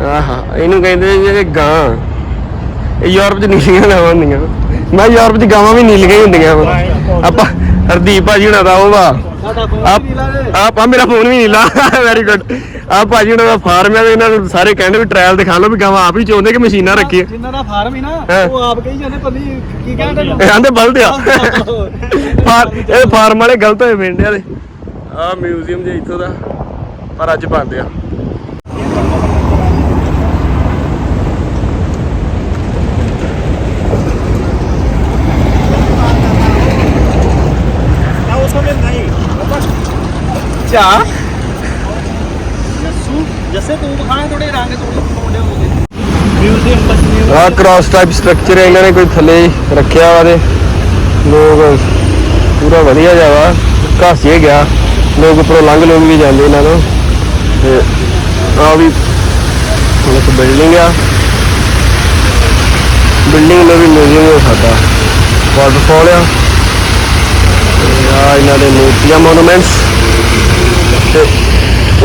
ਆਹਾ ਇਹਨੂੰ ਕਹਿੰਦੇ ਜੇ ਗਾਂ। ਇਹ ਯੂਰਪ 'ਚ ਨੀਲੀਆਂ ਗਾਵਾਂ ਹੁੰਦੀਆਂ। ਮੈਂ ਯੂਰਪ 'ਚ ਗਾਵਾਂ ਵੀ ਨੀਲੀਆਂ ਹੀ ਹੁੰਦੀਆਂ ਵਾ। ਆਪਾਂ ਹਰਦੀਪ ਭਾਜੀ ਹੁਣਾਂ ਦਾ ਉਹ ਵਾ। ਆਪ ਆ ਮੇਰਾ ਫੋਨ ਵੀ ਨੀਲਾ ਵੈਰੀ ਗੁੱਡ ਆ ਭਾਜੀ ਹੁਣਾਂ ਦਾ ਫਾਰਮ ਹੈ ਤੇ ਇਹਨਾਂ ਨੂੰ ਸਾਰੇ ਕਹਿੰਦੇ ਵੀ ਟ੍ਰਾਇਲ ਦਿਖਾ ਲਓ ਵੀ ਗਾਵਾਂ ਆਪ ਹੀ ਚੋਂਦੇ ਕਿ ਮਸ਼ੀਨਾਂ ਰੱਖੀਆਂ। ਜਿੰਨਾ ਦਾ ਫਾਰਮ ਹੀ ਨਾ। ਉਹ ਆਪ ਕਹੀ ਜਾਂਦੇ ਪੱਲੀ ਕੀ ਕਹਿੰਦੇ ਨੂੰ ਇਹ ਆਂਦੇ ਬਲਦ ਆ। ਫਾਰ ਇਹ ਫਾਰਮ ਵਾਲੇ ਗਲਤ ਹੋਏ ਪਿੰਡਿਆਂ ਦੇ ਆ ਮਿਊਜ਼ੀਅਮ ਜੇ ਇੱਥੋਂ ਦਾ ਪਰ ਅੱਜ ਬੰਦ ਆ। ਨਾ ਉਸ ਸਮੇਂ ਨਹੀਂ ਚਾ ਯਸੂ ਪਾਸੇ ਤੂੰ ਦਿਖਾਏ ਥੋੜੇ ਰੰਗ ਥੋੜੇ ਆ ਕ੍ਰਾਸ ਟਾਈਪ ਸਟਰਕਚਰ ਹੈ ਇਹਨਾਂ ਨੇ ਕੋਈ ਥੱਲੇ ਰੱਖਿਆ ਵਾ ਤੇ ਲੋਕ ਪੂਰਾ ਵਧੀਆ ਜਾਵਾ ਘਸ ਜੇ ਗਿਆ ਲੋਕ ਉੱਪਰੋਂ ਲੰਘ ਲੋਕ ਵੀ ਜਾਂਦੇ ਇਹਨਾਂ ਨੂੰ। ਤੇ ਆ ਵੀ ਹੁਣ ਇੱਕ ਬਿਲਡਿੰਗ ਆ। ਬਿਲਡਿੰਗ ਨੂੰ ਵੀ ਮਿਊਜ਼ੀਅਮ ਹੋ ਸਕਦਾ ਵਾਟਰਫਾਲ ਆ। ਤੇ ਆ ਇਹਨਾਂ ਦੇ ਮੂਰਤੀਆਂ ਮੋਨੂਮੈਂਟਸ ਤੇ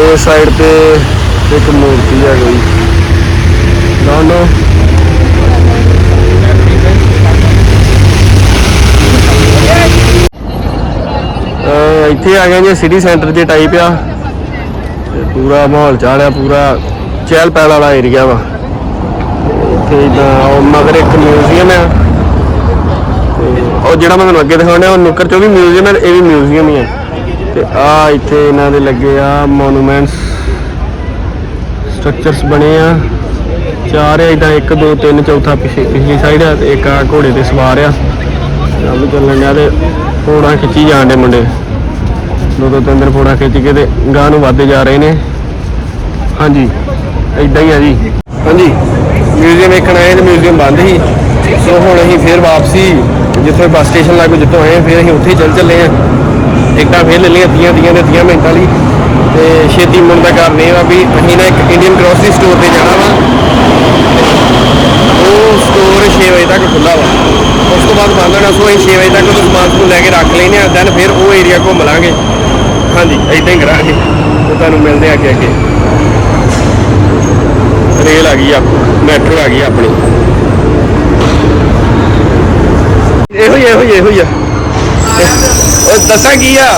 ਇਹ ਸਾਈਡ ਤੇ ਇੱਕ ਮੂਰਤੀ ਹੈ ਕੋਈ ਦੋਨੋਂ ਅਹ ਇੱਥੇ ਆ ਗਏ ਜੀ ਸਿਟੀ ਸੈਂਟਰ ਦੇ ਟਾਈਪ ਆ। ਤੇ ਪੂਰਾ ਮਾਹੌਲ ਚਾੜਿਆ ਪੂਰਾ ਚਹਿਲ ਪਹਿਲ ਵਾਲਾ ਏਰੀਆ ਵਾ। ਇੱਥੇ ਇਦਾਂ ਉਹ ਮਗਰ ਇੱਕ ਮਿਊਜ਼ੀਅਮ ਆ। ਤੇ ਉਹ ਜਿਹੜਾ ਮੈਂ ਤੁਹਾਨੂੰ ਅੱਗੇ ਦਿਖਾਉਣਾ ਉਹ ਨੁੱਕਰ ਚੋਂ ਵੀ ਮਿਊਜ਼ੀਅਮ ਹੈ ਇਹ ਵੀ ਮਿਊਜ਼ੀਅਮ ਹੀ ਹੈ ਤੇ ਆ ਇੱਥੇ ਇਹਨਾਂ ਦੇ ਲੱਗੇ ਆ ਮੋਨੂਮੈਂਟਸ ਸਟਰਕਚਰਸ ਬਣੇ ਆ। ਚਾਰ ਆ, ਇਦਾਂ 1 2 3 ਚੌਥਾ ਪਿਛੇ, ਪਿਛਲੀ ਸਾਈਡ ਆ ਤੇ ਇੱਕ ਆ ਘੋੜੇ ਤੇ ਸਵਾਰ ਆ। ਕੰਮ ਚੱਲਣ ਡਿਆ ਤੇ ਫੋੜਾ ਖਿੱਚੀ ਜਾਣ ਦੇ ਮੁੰਡੇ। ਦੋ ਦੋ, ਤਿੰਨ ਦਿਨ ਫੋੜਾ ਖਿੱਚ ਕੇ ਤੇ ਗਾਂ ਨੂੰ ਵੱਧਦੇ ਜਾ ਰਹੇ ਨੇ। ਹਾਂਜੀ, ਇਦਾਂ ਹੀ ਆ ਜੀ। ਹਾਂਜੀ ਮਿਊਜ਼ੀਅਮ ਵੇਖਣ ਆਏ ਤੇ ਮਿਊਜ਼ੀਅਮ ਬੰਦ ਸੀ। ਸੋ ਹੁਣ ਅਸੀਂ ਫੇਰ ਵਾਪਸੀ, ਜਿੱਥੇ ਬੱਸ ਸਟੇਸ਼ਨ ਲਾਗੂ ਜਿੱਥੋਂ ਆਏ ਫਿਰ ਅਸੀਂ ਉੱਥੇ ਹੀ ਚੱਲ ਚੱਲੇ ਆ। ਟਿਕਟਾਂ ਫੇਰ ਲੈ ਲਈਆਂ ਤੀਆਂ ਤੀਆਂ ਦੇ ਤੀਆਂ ਮਿੰਟਾਂ ਲਈ। ਤੇ ਛੇਤੀ ਮੁੰਨ ਦਾ ਕਾਰਨ ਇਹ ਵਾ ਵੀ ਅਸੀਂ ਨਾ ਇੱਕ ਇੰਡੀਅਨ ਗਰੋਸਰੀ ਸਟੋਰ ਤੇ ਜਾਣਾ ਵਾ। ਉਹ ਸਟੋਰ 6 ਵਜੇ ਤੱਕ ਖੁੱਲਾ ਵਾ। ਉਸ ਤੋਂ ਬਾਅਦ ਬੰਦ ਹੋਣਾ, ਸੋ ਅਸੀਂ 6 ਵਜੇ ਤੱਕ ਉਹ ਸਮਾਨ ਨੂੰ ਲੈ ਕੇ ਰੱਖ ਲੈਨੇ ਆ ਦੈਨ ਫਿਰ ਉਹ ਏਰੀਆ ਘੁੰਮ ਲਾਂਗੇ। ਹਾਂਜੀ, ਏਦਾਂ ਹੀ ਕਰਾਂਗੇ। ਤੇ ਤੁਹਾਨੂੰ ਮਿਲਦੇ ਆ ਅੱਗੇ ਅੱਗੇ। ਰੇਲ ਆ ਗਈ ਆ, ਮੈਟਰੋ ਆ ਗਈ ਆ ਆਪਣੀ। ਇਹੋ ਹੀ ਇਹੋ ਹੀ ਇਹੋ ਹੀ ਆ। ਉਹ ਦੱਸਾਂ ਕੀ ਆ?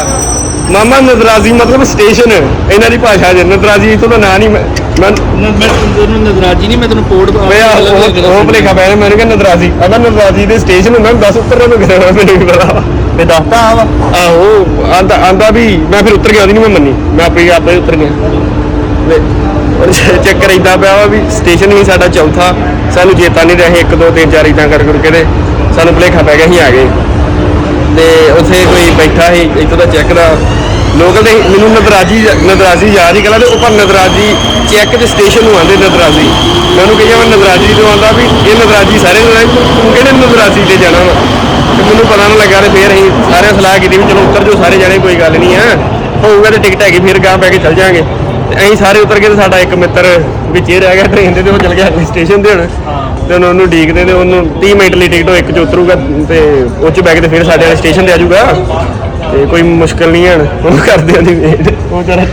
ਮਾਮਾ ਨਦਰਾਜ਼ੀ ਮਤਲਬ ਸਟੇਸ਼ਨ ਇਹਨਾਂ ਦੀ ਭਾਸ਼ਾ ਜੇ ਨਦਰਾਜ਼ੀ ਤੋਂ ਦਾ ਨਾਂ ਨਹੀਂ ਮੈਂ ਮੈਂ ਮੈਂ ਤੈਨੂੰ ਨਜ਼ਰਾਜੀ ਨਹੀਂ ਮੈਂ ਤੈਨੂੰ ਵੇ ਆ ਉਹ ਉਹ ਭਲੇਖਾ ਪੈ ਗਿਆ ਮੈਨੂੰ ਕਹਿੰਦਾ ਨਦਰਾਜ਼ੀ। ਅਗਰ ਨਦਰਾਜ਼ੀ ਦੇ ਸਟੇਸ਼ਨ ਹੁੰਦਾ ਮੈਂ 10 ਉੱਤਰ ਨੂੰ ਗਿਆ ਮੈਨੂੰ ਨਹੀਂ ਪਤਾ। ਮੈਂ ਦੱਸਦਾ ਆ ਵਾ। ਆਹੋ ਆਂਦਾ ਆਂਦਾ ਵੀ ਮੈਂ ਫਿਰ ਉੱਤਰ ਗਿਆ ਉਹਦੀ ਨਹੀਂ ਮੈਂ ਮੰਨੀ। ਮੈਂ ਆਪੇ ਆਪੇ ਉੱਤਰ ਗਿਆ। ਵੇ ਚੱਕਰ ਇਦਾਂ ਪਿਆ ਵਾ ਵੀ ਸਟੇਸ਼ਨ ਹੀ ਸਾਡਾ ਚੌਥਾ ਸਾਨੂੰ ਚੇਤਾ ਨਹੀਂ ਰਿਹਾ 1 2 3 4 ਇਦਾਂ ਕਰ ਕਰਕੇ ਤੇ ਸਾਨੂੰ ਭਲੇਖਾ ਪੈ ਗਿਆ ਅਸੀਂ ਆ ਗਏ। ਤੇ ਉੱਥੇ ਕੋਈ ਬੈਠਾ ਸੀ, ਇੱਥੋਂ ਦਾ ਚੈੱਕ ਦਾ ਲੋਕਲ ਦੇ ਮੈਨੂੰ ਨਦਰਾਜੀ ਨਦਰਾਜੀ ਯਾਦ ਹੀ ਕਹਿੰਦਾ ਤੇ ਉਹ ਪਰ ਨਦਰਾਜੀ ਚੈੱਕ ਦੇ ਸਟੇਸ਼ਨ ਨੂੰ ਆਂਦੇ ਨਦਰਾਜੀ। ਮੈਂ ਉਹਨੂੰ ਕਹੀਆ, ਮੈਂ ਨਦਰਾਜੀ ਤੋਂ ਆਂਦਾ ਵੀ ਇਹ ਨਦਰਾਜੀ ਸਾਰੇ ਨਦਰਾਜੀ ਤੂੰ ਕਿਹੜੇ ਨਦਰਾਜੀ ਤੇ ਜਾਣਾ ਵਾ? ਤੇ ਮੈਨੂੰ ਪਤਾ ਨਾ ਲੱਗਾ ਤੇ ਫੇਰ ਅਸੀਂ ਸਾਰਿਆਂ ਸਲਾਹ ਕੀਤੀ ਵੀ ਚਲੋ ਉਤਰ ਜੋ ਸਾਰੇ ਜਾਣੇ, ਕੋਈ ਗੱਲ ਨਹੀਂ ਆ। ਹੋਊਗਾ ਤੇ ਟਿਕਟ ਹੈਗੀ, ਫਿਰ ਗਾਂ ਪੈ ਕੇ ਚੱਲ ਜਾਾਂਗੇ। ਤੇ ਅਸੀਂ ਸਾਰੇ ਉਤਰ ਗਏ ਤੇ ਸਾਡਾ ਇੱਕ ਮਿੱਤਰ ਵਿੱਚ ਰਹਿ ਗਿਆ ਟ੍ਰੇਨ ਦੇ ਤੇ ਉਹ ਚਲ ਗਿਆ ਅਗਲੀ ਸਟੇਸ਼ਨ ਤੇ ਹੁਣ। ਤੇ ਉਹਨੂੰ ਉਹਨੂੰ ਡੀਕਦੇ ਤੇ ਉਹਨੂੰ 30 ਮਿੰਟ ਲਈ ਟਿਕਟ ਉਹ ਇੱਕ ਚ ਉਤਰੂਗਾ ਤੇ ਉਹ ਚ ਬੈ ਕੇ ਤੇ ਫਿਰ ਸਾਡੇ ਵਾਲੇ ਸਟੇਸ਼ਨ ਤੇ ਆ ਜਾਊਗਾ। ਤੇ ਕੋਈ ਮੁਸ਼ਕਲ ਨਹੀਂ ਹੈ ਉਹਨੂੰ ਕਰਦੇ ਆਂ ਦੀ ਵੇਟ ਉਹ ਜਰਾ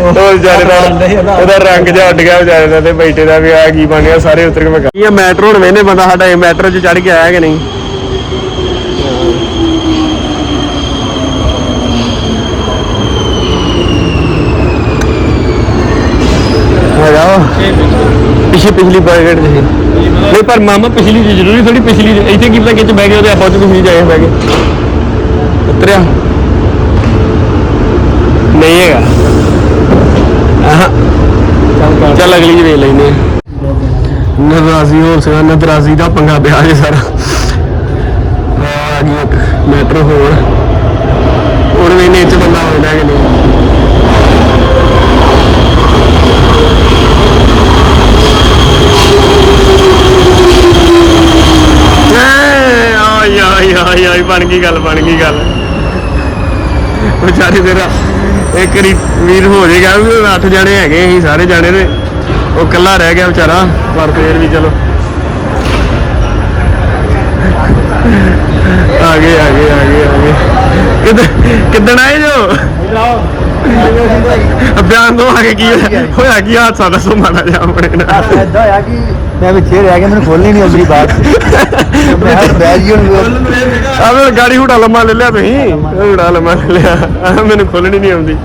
ਉਹ ਵਿਚਾਰੇ ਦਾ ਉਹਦਾ ਰੰਗ ਜਿਹਾ ਉੱਡ ਗਿਆ ਵਿਚਾਰੇ ਦਾ ਤੇ ਬੈਠੇ ਦਾ ਵੀ ਆ ਕੀ ਬਣ ਗਿਆ ਸਾਰੇ ਉਤਰ ਕੇ ਮੈਂ ਕਿਹਾ ਮੈਟਰੋ ਹੁਣ ਵੇਨੇ ਬੰਦਾ ਸਾਡਾ ਇਹ ਮੈਟਰੋ 'ਚ ਚੜ ਕੇ ਆਇਆ ਕਿ ਨਹੀਂ? ਹੈਗਾ। ਪਿਛੇ ਪਿਛਲੀ ਬਰਗੜ ਜੀ ਨਹੀਂ, ਪਰ ਮਾਮਾ ਪਿਛਲੀ ਜੀ ਜ਼ਰੂਰੀ ਥੋੜੀ ਪਿਛਲੀ ਜੀ। ਇੱਥੇ ਕੀ ਪਤਾ ਕਿ ਚ ਬਹਿ ਗਏ ਉਹਦੇ ਆਪਾਂ ਚ ਪਿਛਲੀ ਜਾਏ ਬਹਿ ਗਏ। ਉਤਰਿਆ। ਨਹੀਂ ਹੈਗਾ। ਆਹ। ਚੱਲ ਅਗਲੀ ਜੀ ਵੇਖ ਲੈਨੇ ਨਦਰਾਜ਼ੀ ਹੋਰ ਸਗਾ ਨਦਰਾਜ਼ੀ ਦਾ ਪੰਗਾ ਪਿਆ ਜੇ ਸਾਰਾ। ਆ ਗਈ ਇੱਕ ਹੋਰ। ਹੁਣ ਵੀ ਨੇ ਚ ਬੰਦਾ ਹੋਣਾ ਕਿ ਨਹੀਂ ਐ, ਆਈ ਆਈ ਆਈ ਬਣ ਗਈ ਗੱਲ, ਬਣ ਗਈ ਗੱਲ। ਵਿਚਾਰੇ ਤੇਰਾ ਇੱਕ ਰੀ ਵੀਰ ਹੋ ਜਾਏਗਾ ਵੀ ਅੱਠ ਜਾਣੇ ਹੈਗੇ ਅਸੀਂ ਸਾਰੇ ਜਾਣੇ ਨੇ। ਉਹ ਇਕੱਲਾ ਰਹਿ ਗਿਆ ਵਿਚਾਰਾ, ਪਰ ਫੇਰ ਵੀ ਚਲੋ। ਆ ਗਏ ਆ ਗਏ ਆ ਗਏ ਆ ਗਏ। ਕਿੱਦ- ਕਿੱਦਣ ਆਏ ਜੋ? ਬਿਆਨ ਦੋ ਆ ਕੇ ਕੀ ਹੋਇਆ? ਹੋਇਆ ਕੀ ਹਾਦਸਾ? ਦੱਸੋ ਮਾੜਾ ਜਿਹਾ ਆਪਣੇ ਨਾਲ। ਐਦਾਂ ਹੋਇਆ ਕਿ ਮੈਂ ਵਿੱਚੇ ਰਹਿ ਗਿਆ ਮੈਨੂੰ ਖੋਲਣੀ ਨਹੀਂ ਆਉਂਦੀ ਬਾਤ। ਮੈਂ ਹਰ ਬੈਜ ਹੀ ਆ ਮੈਂ ਗਾੜੀ ਹੁਟਾ ਲੰਮਾ ਲੈ ਲਿਆ ਤੁਸੀਂ। ਹੁਟਾ ਲੰਮਾ ਲੈ ਲਿਆ। ਮੈਨੂੰ ਖੋਲਣੀ ਨਹੀਂ ਆਉਂਦੀ।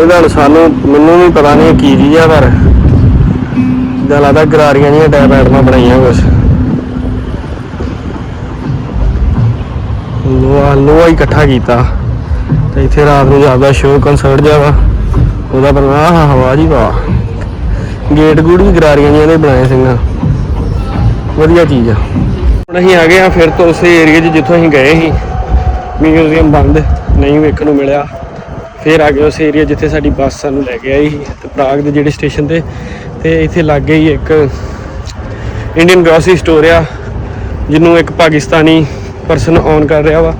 ਇਹਦਾ ਸਾਨੂੰ ਮੈਨੂੰ ਵੀ ਪਤਾ ਨਹੀਂ ਕੀ ਚੀਜ਼ ਆ ਪਰ ਜ਼ਿਆਦਾ ਲੱਗਦਾ ਗਰਾਰੀਆਂ ਜੀਆਂ ਡੈਬੈਟਾਂ ਬਣਾਈਆਂ ਕੁਛ। ਲੋਹਾ ਲੋਹਾ ਹੀ ਇਕੱਠਾ ਕੀਤਾ। ਤੇ ਇੱਥੇ ਰਾਤ ਨੂੰ ਜਾਂਦਾ ਸ਼ੋਅ ਕਨਸਰਟ ਜਾਵਾ ਉਹਦਾ ਪਰ ਆਹ ਹਵਾ ਜੀ ਵਾਹ ਗੇਟ ਗੂੜ ਵੀ ਗਰਾਰੀਆਂ ਜੀਆਂ ਨੇ ਬਣਾਏ ਸਿੰਘਾਂ। ਵਧੀਆ ਚੀਜ਼ ਆ। ਹੁਣ ਅਸੀਂ ਆ ਗਏ ਆ ਫਿਰ ਤੋਂ ਉਸੇ ਏਰੀਆ 'ਚ ਜਿੱਥੋਂ ਅਸੀਂ ਗਏ ਸੀ। ਮਿਊਜ਼ੀਅਮ ਬੰਦ, ਨਹੀਂ ਵੇਖਣ ਨੂੰ ਮਿਲਿਆ। ਫਿਰ ਆ ਗਏ ਉਸ ਏਰੀਆ ਜਿੱਥੇ ਸਾਡੀ ਬੱਸ ਸਾਨੂੰ ਲੈ ਕੇ ਆਈ ਸੀ, ਤੇ ਪ੍ਰਾਗ ਦੇ ਜਿਹੜੇ ਸਟੇਸ਼ਨ ਤੇ। ਤੇ ਇੱਥੇ ਲੱਗੇ ਹੀ ਇੱਕ ਇੰਡੀਅਨ ਗ੍ਰੋਸਰੀ ਸਟੋਰ ਆ, ਜਿਹਨੂੰ ਇੱਕ ਪਾਕਿਸਤਾਨੀ ਪਰਸਨ ਔਨ ਕਰ ਰਿਹਾ ਵਾ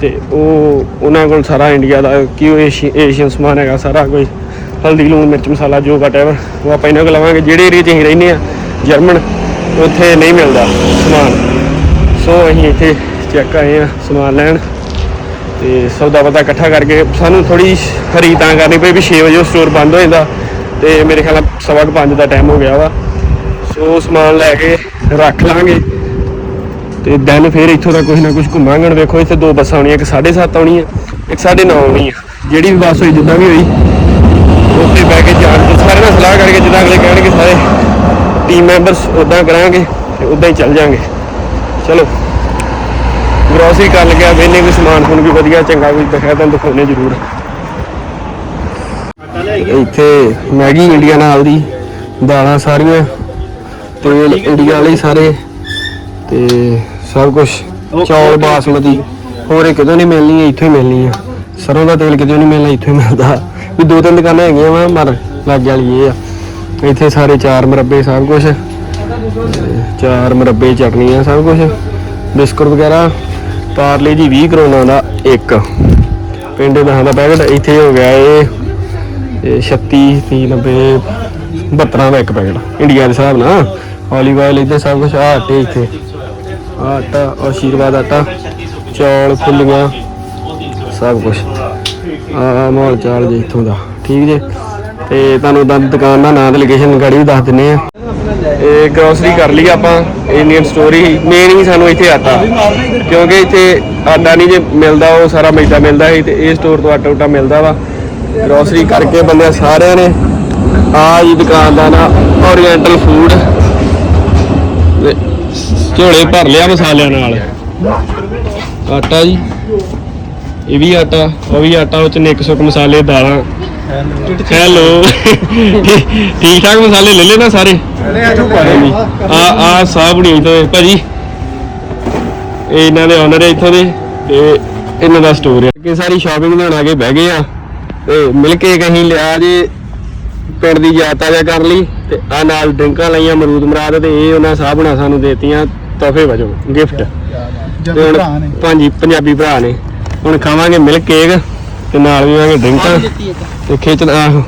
ਤੇ ਉਹ ਉਹਨਾਂ ਕੋਲ ਸਾਰਾ ਇੰਡੀਆ ਦਾ ਕੀ ਏਸ਼ੀਅਨ ਸਮਾਨ ਹੈਗਾ ਸਾਰਾ ਕੋਈ ਹਲਦੀ, ਲੂਣ, ਮਿਰਚ, ਮਸਾਲਾ, ਜੋ ਵਟਐਵਰ ਉਹ ਆਪਾਂ ਇਹਨਾਂ ਕੋਲ ਲਵਾਂਗੇ। ਜਿਹੜੇ ਏਰੀਆ 'ਚ ਅਸੀਂ ਰਹਿੰਦੇ ਆ ਜਰਮਨ ਉੱਥੇ ਨਹੀਂ ਮਿਲਦਾ ਸਮਾਨ। ਸੋ ਅਸੀਂ ਇੱਥੇ ਚੈੱਕ ਆਏ ਆ ਸਮਾਨ ਲੈਣ ਤੇ ਸੌਦਾ ਪਤਾ ਇਕੱਠਾ ਕਰਕੇ ਸਾਨੂੰ ਥੋੜੀ ਹਰੀ ਤਾਂ ਕਰਨੀ ਪਈ ਵੀ 6 ਵਜੇ ਉਹ ਸਟੋਰ ਬੰਦ ਹੋ ਜਾਂਦਾ ਤੇ ਮੇਰੇ ਖਿਆਲ ਨਾਲ ਸਵਾ ਕੁ ਪੰਜ ਦਾ ਟਾਈਮ ਹੋ ਗਿਆ ਵਾ। ਸੋ ਸਮਾਨ ਲੈ ਕੇ ਰੱਖ ਲਾਂਗੇ। ਤੇ ਦਿਨ ਫਿਰ ਇੱਥੋਂ ਦਾ ਕੁਝ ਨਾ ਕੁਝ ਘੁੰਮਾਂਗੇ ਵੇਖੋ ਇੱਥੇ ਦੋ ਬੱਸਾਂ ਆਉਣੀਆਂ ਇੱਕ 7:30 ਆਉਣੀ ਹੈ ਇੱਕ 9:30 ਆਉਣੀ ਹੈ ਜਿਹੜੀ ਵੀ ਬੱਸ ਹੋਈ ਜਿੱਦਾਂ ਵੀ ਹੋਈ ਉੱਥੇ ਬਹਿ ਕੇ ਜਾਣ ਦੀ ਸਾਰੇ ਨਾਲ ਸਲਾਹ ਕਰਕੇ ਜਿੱਦਾਂ ਅਗਲੇ ਕਹਿਣਗੇ ਸਾਰੇ ਟੀਮ ਮੈਂਬਰਸ ਉਦਾਂ ਕਰਾਂਗੇ ਤੇ ਉਦਾਂ ਹੀ ਚੱਲ ਜਾਾਂਗੇ। ਚਲੋ। ਗਰੋਸਰੀ ਕਰ ਲੱਗਿਆ ਵੇਨੇ ਕੋਈ ਸਮਾਨ ਹੁਣ ਵੀ ਵਧੀਆ ਚੰਗਾ ਕੋਈ ਦਿਖਾਇਆ ਤਾਂ ਦਿਖਾਉਣੇ ਜ਼ਰੂਰ। ਇੱਥੇ ਮੈਗੀ ਇੰਡੀਆ ਨਾਲ ਦੀ ਦਾਲਾਂ ਸਾਰੀਆਂ ਤੇਲ ਇੰਡੀਆ ਵਾਲੇ ਸਾਰੇ ਤੇ ਸਭ ਕੁਝ ਚੌਲ ਬਾਸਮਤੀ ਹੋਰ ਇਹ ਕਿਤੋਂ ਨਹੀਂ ਮਿਲਣੀ ਇੱਥੋਂ ਹੀ ਮਿਲਣੀ ਆ। ਸਰੋਂ ਦਾ ਤੇਲ ਕਿਤੋਂ ਨਹੀਂ ਮਿਲਣਾ ਇੱਥੋਂ ਮਿਲਦਾ। ਵੀ ਦੋ ਤਿੰਨ ਦੁਕਾਨਾਂ ਹੈਗੀਆਂ ਵਾ ਮਰ ਲੱਗ ਵਾਲੀ ਇਹ ਆ। ਇੱਥੇ ਸਾਰੇ ਚਾਰ ਮੁਰੱਬੇ ਸਭ ਕੁਝ ਚਾਰ ਮੁਰੱਬੇ ਚਟਨੀਆਂ ਸਭ ਕੁਝ ਬਿਸਕੁਟ ਵਗੈਰਾ ਪਾਰਲੇ ਜੀ 20 ਕਰੋਨਾ ਦਾ ਇੱਕ। ਪਿੰਡੇ ਦਾ ਦਾ ਪੈਕਟ ਇੱਥੇ ਹੋ ਗਿਆ ਇਹ ਇਹ 36 30 90 72 ਦਾ ਇੱਕ ਪੈਕਟ। ਇੰਡੀਆ ਦੇ ਹਿਸਾਬ ਨਾਲ। olive oil ਇੱਥੇ ਸਭ ਕੁਝ ਆ ਆਟੇ ਇੱਥੇ। ਆਟਾ, ਆਸ਼ੀਰਵਾਦ ਆਟਾ, ਚੌਲ, ਫੁੱਲੀਆਂ, ਸਭ ਕੁਝ ਆ ਮਾਲ ਚਾਲ ਜੀ ਇੱਥੋਂ ਦਾ। ਠੀਕ ਜੇ? ਤੇ ਤੁਹਾਨੂੰ ਤਾਂ ਦੁਕਾਨ ਦਾ ਨਾਮ ਤੇ ਲੋਕੇਸ਼ਨ ਗਾੜੀ ਵੀ ਦੱਸ ਦਿੰਨੇ ਆ। ਇਹ ਗਰੋਸਰੀ ਕਰ ਲਈ ਆਪਾਂ ਇੰਡੀਅਨ ਸਟੋਰ ਹੀ ਮੇਨ ਹੀ ਸਾਨੂੰ ਇੱਥੇ ਆਟਾ। ਕਿਉਂਕਿ ਇੱਥੇ ਆਟਾ ਨਹੀਂ ਜੇ ਮਿਲਦਾ, ਉਹ ਸਾਰਾ ਮੈਦਾ ਮਿਲਦਾ ਸੀ ਤੇ ਇਹ ਸਟੋਰ ਤੋਂ ਆਟਾ ਉਟਾ ਮਿਲਦਾ ਵਾ। ਗਰੋਸਰੀ ਕਰਕੇ ਬੰਦੇ ਸਾਰਿਆਂ ਨੇ। ਆ ਜੀ ਦੁਕਾਨ ਦਾ ਨਾ ਓਰੀਐਂਟਲ ਫੂਡ ਝੋਲੇ ਭਰ ਲਿਆ ਮਸਾਲਿਆਂ ਨਾਲ। ਆਟਾ ਜੀ। ਇਹ ਵੀ ਆਟਾ, ਉਹ ਵੀ ਆਟਾ, ਉਹ ਚ ਨਿੱਕ ਸੁੱਕ ਮਸਾਲੇ, ਦਾਲਾਂ। ਹੈਲੋ ਠੀਕ ਠਾਕ ਮਸਾਲੇ ਲੈ ਲੈ ਨਾ ਸਾਰੇ? ਆ ਆ ਸਾਹ ਬਣੀ ਹੋਈ ਭਾਜੀ। ਇਹ ਇਹਨਾਂ ਦੇ ਓਨਰ ਹੈ ਇੱਥੋਂ ਦੇ, ਤੇ ਇਹਨਾਂ ਦਾ ਸਟੋਰ ਹੈ ਕਿ ਸਾਰੀ ਸ਼ਾਪਿੰਗ ਲੈਣ ਆ ਕੇ ਬਹਿ ਗਏ ਆ, ਤੇ ਮਿਲ ਕੇ ਕਹੀਂ ਲਿਆ ਜੇ, ਪਿੰਡ ਦੀ ਯਾਤਰਾ ਜਾ ਕਰ ਲਈ। ਤੇ ਆ ਨਾਲ ਡਰਿੰਕਾਂ ਲਈਆਂ ਮਰੂਦ ਮਰਾਦ ਤੇ ਇਹ ਉਹਨਾਂ ਸਾਹਬਣਾ ਸਾਨੂੰ ਦੇਤੀਆਂ ਤੋਹਫੇ ਵਜੋਂ ਗਿਫਟ ਤੇ ਹੁਣ ਹਾਂਜੀ ਪੰਜਾਬੀ ਭਰਾ ਨੇ। ਹੁਣ ਖਾਵਾਂਗੇ ਮਿਲਕ ਕੇਕ ਤੇ ਨਾਲ ਵੀ ਆਵਾਂਗੇ ਡਰਿੰਕਾਂ ਤੇ ਖੇਚ ਆਹੋ।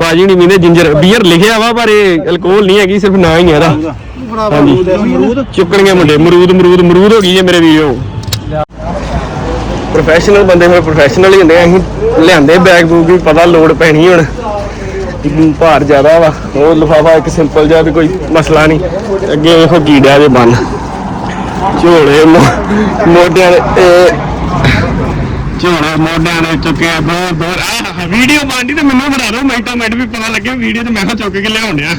ਭਾਜੀ ਨਹੀਂ ਮੀਨੇ ਜਿੰਜਰ ਬੀਅਰ ਲਿਖਿਆ ਵਾ ਪਰ ਇਹ ਅਲਕੋਹਲ ਨਹੀਂ ਹੈਗੀ ਸਿਰਫ ਨਾਂ ਹੀ ਹੈ ਇਹਦਾ। ਹਾਂਜੀ। ਚੁੱਕਣਗੇ ਮੁੰਡੇ ਮਰੂਦ ਮਰੂਦ ਮਰੂਦ ਹੋ ਗਈ ਜੇ ਮੇਰੇ ਵੀਰੋ। ਪ੍ਰੋਫੈਸ਼ਨਲ ਬੰਦੇ ਹੋਏ ਪ੍ਰੋਫੈਸ਼ਨਲ ਹੀ ਹੁੰਦੇ ਆ ਅਸੀਂ ਲਿਆਂਦੇ ਬੈਗ ਬੂਗ ਵੀ ਪਤਾ ਲੋਡ ਪੈਣੀ ਹੁਣ। ਕਿ ਭਾਰ ਜ਼ਿਆਦਾ ਵਾ, ਉਹ ਲਿਫਾਫਾ ਇੱਕ ਸਿੰਪਲ ਜਿਹਾ ਵੀ ਕੋਈ ਮਸਲਾ ਨਹੀਂ। ਅੱਗੇ ਵੇਖੋ ਕੀੜਿਆ ਦੇ ਬੰਨ। ਝੋਲੇ ਮੋਢਿਆਂ ਦੇ ਝੋਲੇ ਮੋਢਿਆਂ ਦੇ ਚੁੱਕਿਆ ਦੂਰ ਦੂਰ। ਆਹ ਵੀਡੀਓ ਬਣਦੀ ਤੇ ਮੈਨੂੰ ਬਣਾ ਦਿਓ, ਮਿੰਟੋ ਮਿੰਟ ਵੀ ਪਤਾ ਲੱਗੇ ਵੀਡੀਓ ਤੇ ਮੈਂ ਕਿਹਾ ਚੁੱਕ ਕੇ ਲਿਆਉਣ ਡਿਆ।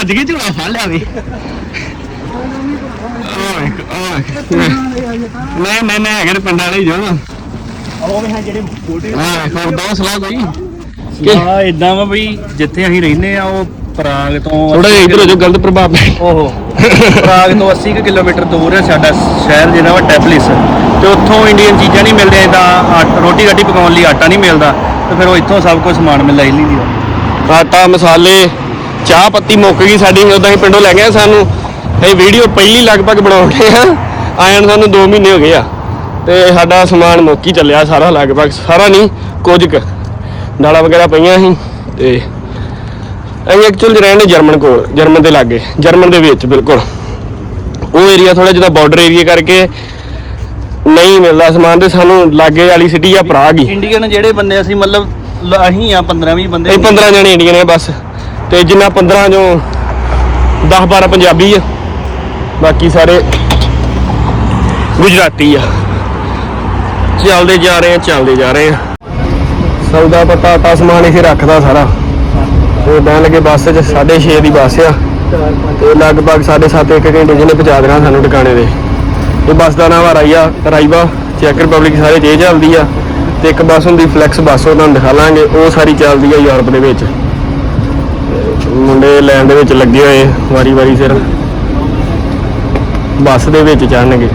ਅੱਜ ਕੀ ਝੋਲਾ ਫੜ ਲਿਆ ਵੀ? ਓਏ ਓਏ। ਨਹੀਂ ਨਹੀਂ ਨਹੀਂ, ਹੈਗੇ ਤੇ ਪਿੰਡਾਂ ਵਾਲੇ ਹੀ ਜਾਣਾ ਹਾਂ ਹੋਰ ਦੋ ਸਲਾਹ ਕੋਈ। ਇਦਾਂ ਵਾ ਬਈ ਜਿੱਥੇ ਅਸੀਂ ਰਹਿੰਦੇ ਆ ਉਹ ਪ੍ਰਾਗ ਤੋਂ ਥੋੜਾ ਜਿਹਾ ਇਧਰ ਹੋ ਜਾਓ ਗਲਤ ਪ੍ਰਭਾਵ ਪੈ ਓਹੋ ਪ੍ਰਾਗ ਤੋਂ 80 ਕੁ ਕਿਲੋਮੀਟਰ ਦੂਰ ਹੈ ਸਾਡਾ ਸ਼ਹਿਰ ਜਿਹੜਾ ਵਾ ਟੈਪਲਿਸ ਤੇ ਉੱਥੋਂ ਇੰਡੀਅਨ ਚੀਜ਼ਾਂ ਨਹੀਂ ਮਿਲਦੀਆਂ ਰੋਟੀ ਗੱਡੀ ਪਕਾਉਣ ਲਈ ਆਟਾ ਨਹੀਂ ਮਿਲਦਾ ਤੇ ਫਿਰ ਉਹ ਇੱਥੋਂ ਸਭ ਕੁਝ ਸਮਾਨ ਮਿਲ ਲਈ ਆਟਾ ਮਸਾਲੇ ਚਾਹ ਪੱਤੀ ਮੁੱਕ ਗਈ ਸਾਡੀ ਉਦਾਂ ਹੀ ਪਿੰਡੋਂ ਲੈ ਗਏ ਸਾਨੂੰ। ਇਹ ਵੀਡੀਓ ਪਹਿਲੀ ਲਗਭਗ ਬਣਾਉਂਦੇ ਆ। ਆਇਆਂ ਨੂੰ ਸਾਨੂੰ 2 ਮਹੀਨੇ ਹੋ ਗਏ ਆ। ਤੇ ਸਾਡਾ ਸਮਾਨ ਮੁੱਕ ਹੀ ਚੱਲਿਆ ਸਾਰਾ ਲਗਭਗ ਸਾਰਾ ਨਹੀਂ ਕੁਝ ਕੁ। ਦਾਲਾਂ ਵਗੈਰਾ ਪਈਆਂ ਸੀ ਤੇ ਅਸੀਂ ਐਕਚੁਅਲ ਰਹਿੰਦੇ ਜਰਮਨ ਕੋਲ ਜਰਮਨ ਦੇ ਲਾਗੇ ਜਰਮਨ ਦੇ ਵਿੱਚ ਬਿਲਕੁਲ। ਉਹ ਏਰੀਆ ਥੋੜਾ ਜਿਹਾ ਬਾਰਡਰ ਏਰੀਆ ਕਰਕੇ ਨਹੀਂ ਮਿਲਦਾ ਸਮਾਨ ਤੇ ਸਾਨੂੰ ਲਾਗੇ ਵਾਲੀ ਸਿਟੀ ਆ ਪ੍ਰਾਗ ਹੀ। ਇੰਡੀਅਨ ਜਿਹੜੇ ਬੰਦੇ ਅਸੀਂ ਮਤਲਬ ਅਸੀਂ ਆ 15 20 ਬੰਦੇ। ਇਹ 15 ਜਣੇ ਇੰਡੀਅਨ ਨੇ ਬਸ। ਤੇ ਜਿੰਨਾ 15 ਚੋਂ 10 12 ਪੰਜਾਬੀ ਆ ਬਾਕੀ ਸਾਰੇ ਗੁਜਰਾਤੀ ਆ। ਚੱਲਦੇ ਜਾ ਰਹੇ ਆ ਚੱਲਦੇ ਜਾ ਰਹੇ ਆ। ਸੌਦਾ ਪੱਤਾ ਆਟਾ ਸਮਾਨ ਇੱਥੇ ਰੱਖਦਾ ਸਾਰਾ। ਤੇ ਬੈਣ ਲੱਗੇ ਬੱਸ 'ਚ 6:30 ਦੀ ਬੱਸ ਆ। ਤੇ ਲਗਭਗ 7:30 ਇੱਕ ਘੰਟੇ ਜਿਹਨੇ ਪਹੁੰਚਾ ਦੇਣਾ ਸਾਨੂੰ ਟਿਕਾਣੇ ਦੇ ਇਹ ਬੱਸ ਦਾ ਨਾਮ ਆ ਰਾਈਆ, ਰਾਈਵਾ, ਚੈੱਕ ਰਿਪਬਲਿਕ ਸਾਰੇ ਜੇ ਚੱਲਦੀ ਆ। ਤੇ ਇੱਕ ਬੱਸ ਹੁੰਦੀ ਫਲੈਕਸ ਬੱਸ, ਉਹ ਤੁਹਾਨੂੰ ਦਿਖਾ ਲਾਂਗੇ। ਉਹ ਸਾਰੀ ਚੱਲਦੀ ਆ ਯੂਰਪ ਦੇ ਵਿੱਚ। ਮੁੰਡੇ ਲੈਣ ਦੇ ਵਿੱਚ ਲੱਗੇ ਹੋਏ ਵਾਰੀ ਵਾਰੀ ਸਿਰ। ਬੱਸ ਦੇ ਵਿੱਚ ਚੜਨਗੇ